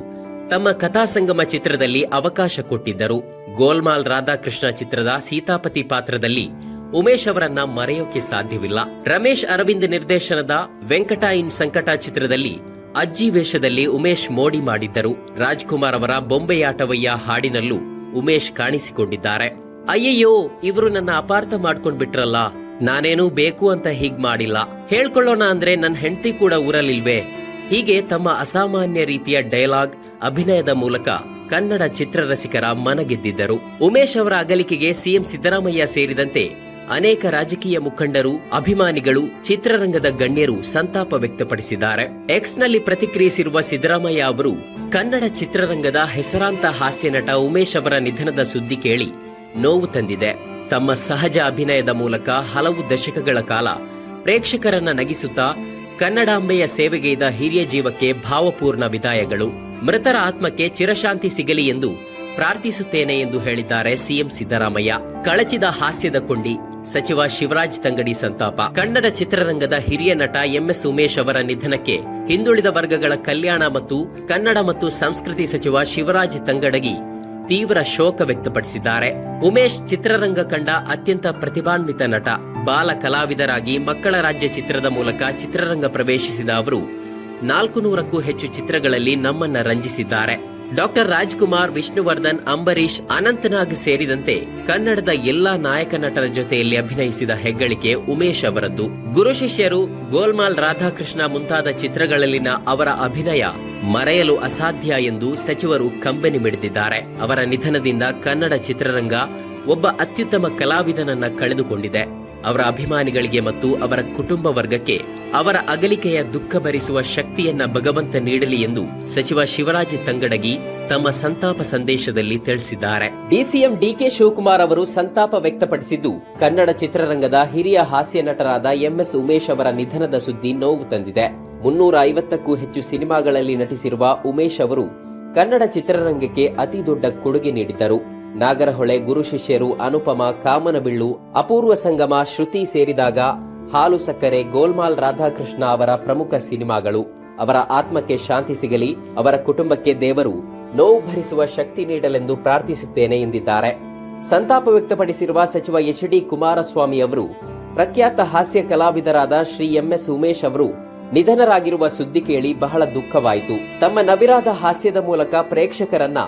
B: ತಮ್ಮ ಕಥಾಸಂಗಮ ಚಿತ್ರದಲ್ಲಿ ಅವಕಾಶ ಕೊಟ್ಟಿದ್ದರು. ಗೋಲ್ಮಾಲ್ ರಾಧಾಕೃಷ್ಣ ಚಿತ್ರದ ಸೀತಾಪತಿ ಪಾತ್ರದಲ್ಲಿ ಉಮೇಶ್ ಅವರನ್ನ ಮರೆಯೋಕೆ ಸಾಧ್ಯವಿಲ್ಲ. ರಮೇಶ್ ಅರವಿಂದ್ ನಿರ್ದೇಶನದ ವೆಂಕಟ ಇನ್ ಸಂಕಟ ಚಿತ್ರದಲ್ಲಿ ಅಜ್ಜಿ ವೇಷದಲ್ಲಿ ಉಮೇಶ್ ಮೋಡಿ ಮಾಡಿದ್ದರು. ರಾಜ್ಕುಮಾರ್ ಅವರ ಬೊಂಬೆಯಾಟವಯ್ಯ ಹಾಡಿನಲ್ಲೂ ಉಮೇಶ್ ಕಾಣಿಸಿಕೊಂಡಿದ್ದಾರೆ. ಅಯ್ಯಯ್ಯೋ, ಇವರು ನನ್ನ ಅಪಾರ್ಥ ಮಾಡ್ಕೊಂಡ್ ಬಿಟ್ರಲ್ಲ. ನಾನೇನು ಬೇಕು ಅಂತ ಹೀಗ್ ಮಾಡಿಲ್ಲ. ಹೇಳ್ಕೊಳ್ಳೋಣ ಅಂದ್ರೆ ನನ್ ಹೆಂಡತಿ ಕೂಡ ಊರಲ್ಲಿಲ್ವೇ? ಹೀಗೆ ತಮ್ಮ ಅಸಾಮಾನ್ಯ ರೀತಿಯ ಡೈಲಾಗ್, ಅಭಿನಯದ ಮೂಲಕ ಕನ್ನಡ ಚಿತ್ರರಸಿಕರ ಮನಗೆದ್ದಿದ್ದರು. ಉಮೇಶ್ ಅವರ ಅಗಲಿಕೆಗೆ ಸಿಎಂ ಸಿದ್ದರಾಮಯ್ಯ ಸೇರಿದಂತೆ ಅನೇಕ ರಾಜಕೀಯ ಮುಖಂಡರು, ಅಭಿಮಾನಿಗಳು, ಚಿತ್ರರಂಗದ ಗಣ್ಯರು ಸಂತಾಪ ವ್ಯಕ್ತಪಡಿಸಿದ್ದಾರೆ. ಎಕ್ಸ್ನಲ್ಲಿ ಪ್ರತಿಕ್ರಿಯಿಸಿರುವ ಸಿದ್ದರಾಮಯ್ಯ ಅವರು, ಕನ್ನಡ ಚಿತ್ರರಂಗದ ಹೆಸರಾಂತ ಹಾಸ್ಯ ನಟ ಉಮೇಶ್ ಅವರ ನಿಧನದ ಸುದ್ದಿ ಕೇಳಿ ನೋವು ತಂದಿದೆ. ತಮ್ಮ ಸಹಜ ಅಭಿನಯದ ಮೂಲಕ ಹಲವು ದಶಕಗಳ ಕಾಲ ಪ್ರೇಕ್ಷಕರನ್ನ ನಗಿಸುತ್ತಾ ಕನ್ನಡಾಂಬೆಯ ಸೇವೆಗೈದ ಹಿರಿಯ ಜೀವಕ್ಕೆ ಭಾವಪೂರ್ಣ ವಿದಾಯಗಳು. ಮೃತರ ಆತ್ಮಕ್ಕೆ ಚಿರಶಾಂತಿ ಸಿಗಲಿ ಎಂದು ಪ್ರಾರ್ಥಿಸುತ್ತೇನೆ ಎಂದು ಹೇಳಿದ್ದಾರೆ ಸಿಎಂ ಸಿದ್ದರಾಮಯ್ಯ. ಕಳಚಿದ ಹಾಸ್ಯದ ಕೊಂಡಿ ಸಚಿವ ಶಿವರಾಜ್ ತಂಗಡಿ ಸಂತಾಪ. ಕನ್ನಡ ಚಿತ್ರರಂಗದ ಹಿರಿಯ ನಟ ಎಂಎಸ್ ಉಮೇಶ್ ಅವರ ನಿಧನಕ್ಕೆ ಹಿಂದುಳಿದ ವರ್ಗಗಳ ಕಲ್ಯಾಣ ಮತ್ತು ಕನ್ನಡ ಮತ್ತು ಸಂಸ್ಕೃತಿ ಸಚಿವ ಶಿವರಾಜ್ ತಂಗಡಗಿ ತೀವ್ರ ಶೋಕ ವ್ಯಕ್ತಪಡಿಸಿದ್ದಾರೆ. ಉಮೇಶ್ ಚಿತ್ರರಂಗ ಕಂಡ ಅತ್ಯಂತ ಪ್ರತಿಭಾನ್ವಿತ ನಟ. ಬಾಲ ಕಲಾವಿದರಾಗಿ ಮಕ್ಕಳ ರಾಜ್ಯ ಚಿತ್ರದ ಮೂಲಕ ಚಿತ್ರರಂಗ ಪ್ರವೇಶಿಸಿದ ಅವರು ನಾಲ್ಕು ನೂರಕ್ಕೂ ಹೆಚ್ಚು ಚಿತ್ರಗಳಲ್ಲಿ ನಮ್ಮನ್ನ ರಂಜಿಸಿದ್ದಾರೆ. ಡಾಕ್ಟರ್ ರಾಜ್ಕುಮಾರ್, ವಿಷ್ಣುವರ್ಧನ್ ಅಂಬರೀಶ್ ಅನಂತನಾಗ್ ಸೇರಿದಂತೆ ಕನ್ನಡದ ಎಲ್ಲಾ ನಾಯಕ ನಟರ ಜೊತೆಯಲ್ಲಿ ಅಭಿನಯಿಸಿದ ಹೆಗ್ಗಳಿಕೆ ಉಮೇಶ್ ಅವರದ್ದು. ಗುರು ಶಿಷ್ಯರು ಗೋಲ್ಮಾಲ್ ರಾಧಾಕೃಷ್ಣ ಮುಂತಾದ ಚಿತ್ರಗಳಲ್ಲಿನ ಅವರ ಅಭಿನಯ ಮರೆಯಲು ಅಸಾಧ್ಯ ಎಂದು ಸಚಿವರು ಕಂಬನಿ ಮಿಡಿದಿದ್ದಾರೆ. ಅವರ ನಿಧನದಿಂದ ಕನ್ನಡ ಚಿತ್ರರಂಗ ಒಬ್ಬ ಅತ್ಯುತ್ತಮ ಕಲಾವಿದನನ್ನ ಕಳೆದುಕೊಂಡಿದೆ. ಅವರ ಅಭಿಮಾನಿಗಳಿಗೆ ಮತ್ತು ಅವರ ಕುಟುಂಬ ವರ್ಗಕ್ಕೆ ಅವರ ಅಗಲಿಕೆಯ ದುಃಖ ಭರಿಸುವ ಶಕ್ತಿಯನ್ನ ಭಗವಂತ ನೀಡಲಿ ಎಂದು ಸಚಿವ ಶಿವರಾಜ್ ತಂಗಡಗಿ ತಮ್ಮ ಸಂತಾಪ ಸಂದೇಶದಲ್ಲಿ ತಿಳಿಸಿದ್ದಾರೆ. ಡಿಸಿಎಂ ಡಿಕೆ ಶಿವಕುಮಾರ್ ಅವರು ಸಂತಾಪ ವ್ಯಕ್ತಪಡಿಸಿದ್ದು, ಕನ್ನಡ ಚಿತ್ರರಂಗದ ಹಿರಿಯ ಹಾಸ್ಯ ನಟರಾದ ಎಂಎಸ್ ಉಮೇಶ್ ಅವರ ನಿಧನದ ಸುದ್ದಿ ನೋವು ತಂದಿದೆ. ಮುನ್ನೂರ ಐವತ್ತಕ್ಕೂ ಹೆಚ್ಚು ಸಿನಿಮಾಗಳಲ್ಲಿ ನಟಿಸಿರುವ ಉಮೇಶ್ ಅವರು ಕನ್ನಡ ಚಿತ್ರರಂಗಕ್ಕೆ ಅತಿ ದೊಡ್ಡ ಕೊಡುಗೆ ನೀಡಿದ್ದರು. ನಾಗರಹೊಳೆ ಗುರು ಶಿಷ್ಯರು ಅನುಪಮ, ಕಾಮನಬಿಳ್ಳು, ಅಪೂರ್ವ ಸಂಗಮ ಶ್ರುತಿ ಸೇರಿದಾಗ ಹಾಲು ಸಕ್ಕರೆ ಗೋಲ್ಮಾಲ್ ರಾಧಾಕೃಷ್ಣ ಅವರ ಪ್ರಮುಖ ಸಿನಿಮಾಗಳು. ಅವರ ಆತ್ಮಕ್ಕೆ ಶಾಂತಿ ಸಿಗಲಿ, ಅವರ ಕುಟುಂಬಕ್ಕೆ ದೇವರು ನೋವು ಭರಿಸುವ ಶಕ್ತಿ ನೀಡಲೆಂದು ಪ್ರಾರ್ಥಿಸುತ್ತೇನೆ ಎಂದಿದ್ದಾರೆ. ಸಂತಾಪ ವ್ಯಕ್ತಪಡಿಸಿರುವ ಸಚಿವ ಎಚ್ ಡಿ ಕುಮಾರಸ್ವಾಮಿ ಅವರು, ಪ್ರಖ್ಯಾತ ಹಾಸ್ಯ ಕಲಾವಿದರಾದ ಶ್ರೀ ಎಂಎಸ್ ಉಮೇಶ್ ಅವರು ನಿಧನರಾಗಿರುವ ಸುದ್ದಿ ಕೇಳಿ ಬಹಳ ದುಃಖವಾಯಿತು. ತಮ್ಮ ನವಿರಾದ ಹಾಸ್ಯದ ಮೂಲಕ ಪ್ರೇಕ್ಷಕರನ್ನ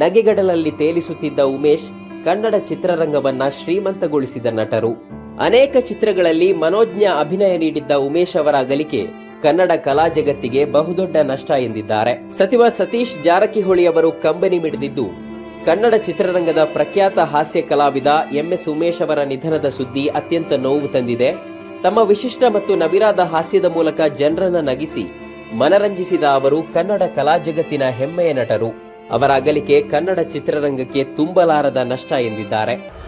B: ನಗೆಗಡಲಲ್ಲಿ ತೇಲಿಸುತ್ತಿದ್ದ ಉಮೇಶ್ ಕನ್ನಡ ಚಿತ್ರರಂಗವನ್ನ ಶ್ರೀಮಂತಗೊಳಿಸಿದ ನಟರು. ಅನೇಕ ಚಿತ್ರಗಳಲ್ಲಿ ಮನೋಜ್ಞ ಅಭಿನಯ ನೀಡಿದ್ದ ಉಮೇಶ್ ಅವರ ಅಗಲಿಕೆ ಕನ್ನಡ ಕಲಾ ಜಗತ್ತಿಗೆ ಬಹುದೊಡ್ಡ ನಷ್ಟ ಎಂದಿದ್ದಾರೆ. ಸಚಿವ ಸತೀಶ್ ಜಾರಕಿಹೊಳಿ ಅವರು ಕಂಬನಿ ಮಿಡಿದಿದ್ದು, ಕನ್ನಡ ಚಿತ್ರರಂಗದ ಪ್ರಖ್ಯಾತ ಹಾಸ್ಯ ಕಲಾವಿದ ಎಂಎಸ್ ಉಮೇಶ್ ಅವರ ನಿಧನದ ಸುದ್ದಿ ಅತ್ಯಂತ ನೋವು ತಂದಿದೆ. ತಮ್ಮ ವಿಶಿಷ್ಟ ಮತ್ತು ನವಿರಾದ ಹಾಸ್ಯದ ಮೂಲಕ ಜನರನ್ನ ನಗಿಸಿ ಮನರಂಜಿಸಿದ ಅವರು ಕನ್ನಡ ಕಲಾ ಜಗತ್ತಿನ ಹೆಮ್ಮೆಯ ನಟರು. ಅವರ ಅಗಲಿಕೆ ಕನ್ನಡ ಚಿತ್ರರಂಗಕ್ಕೆ ತುಂಬಲಾರದ ನಷ್ಟ ಎಂದಿದ್ದಾರೆ.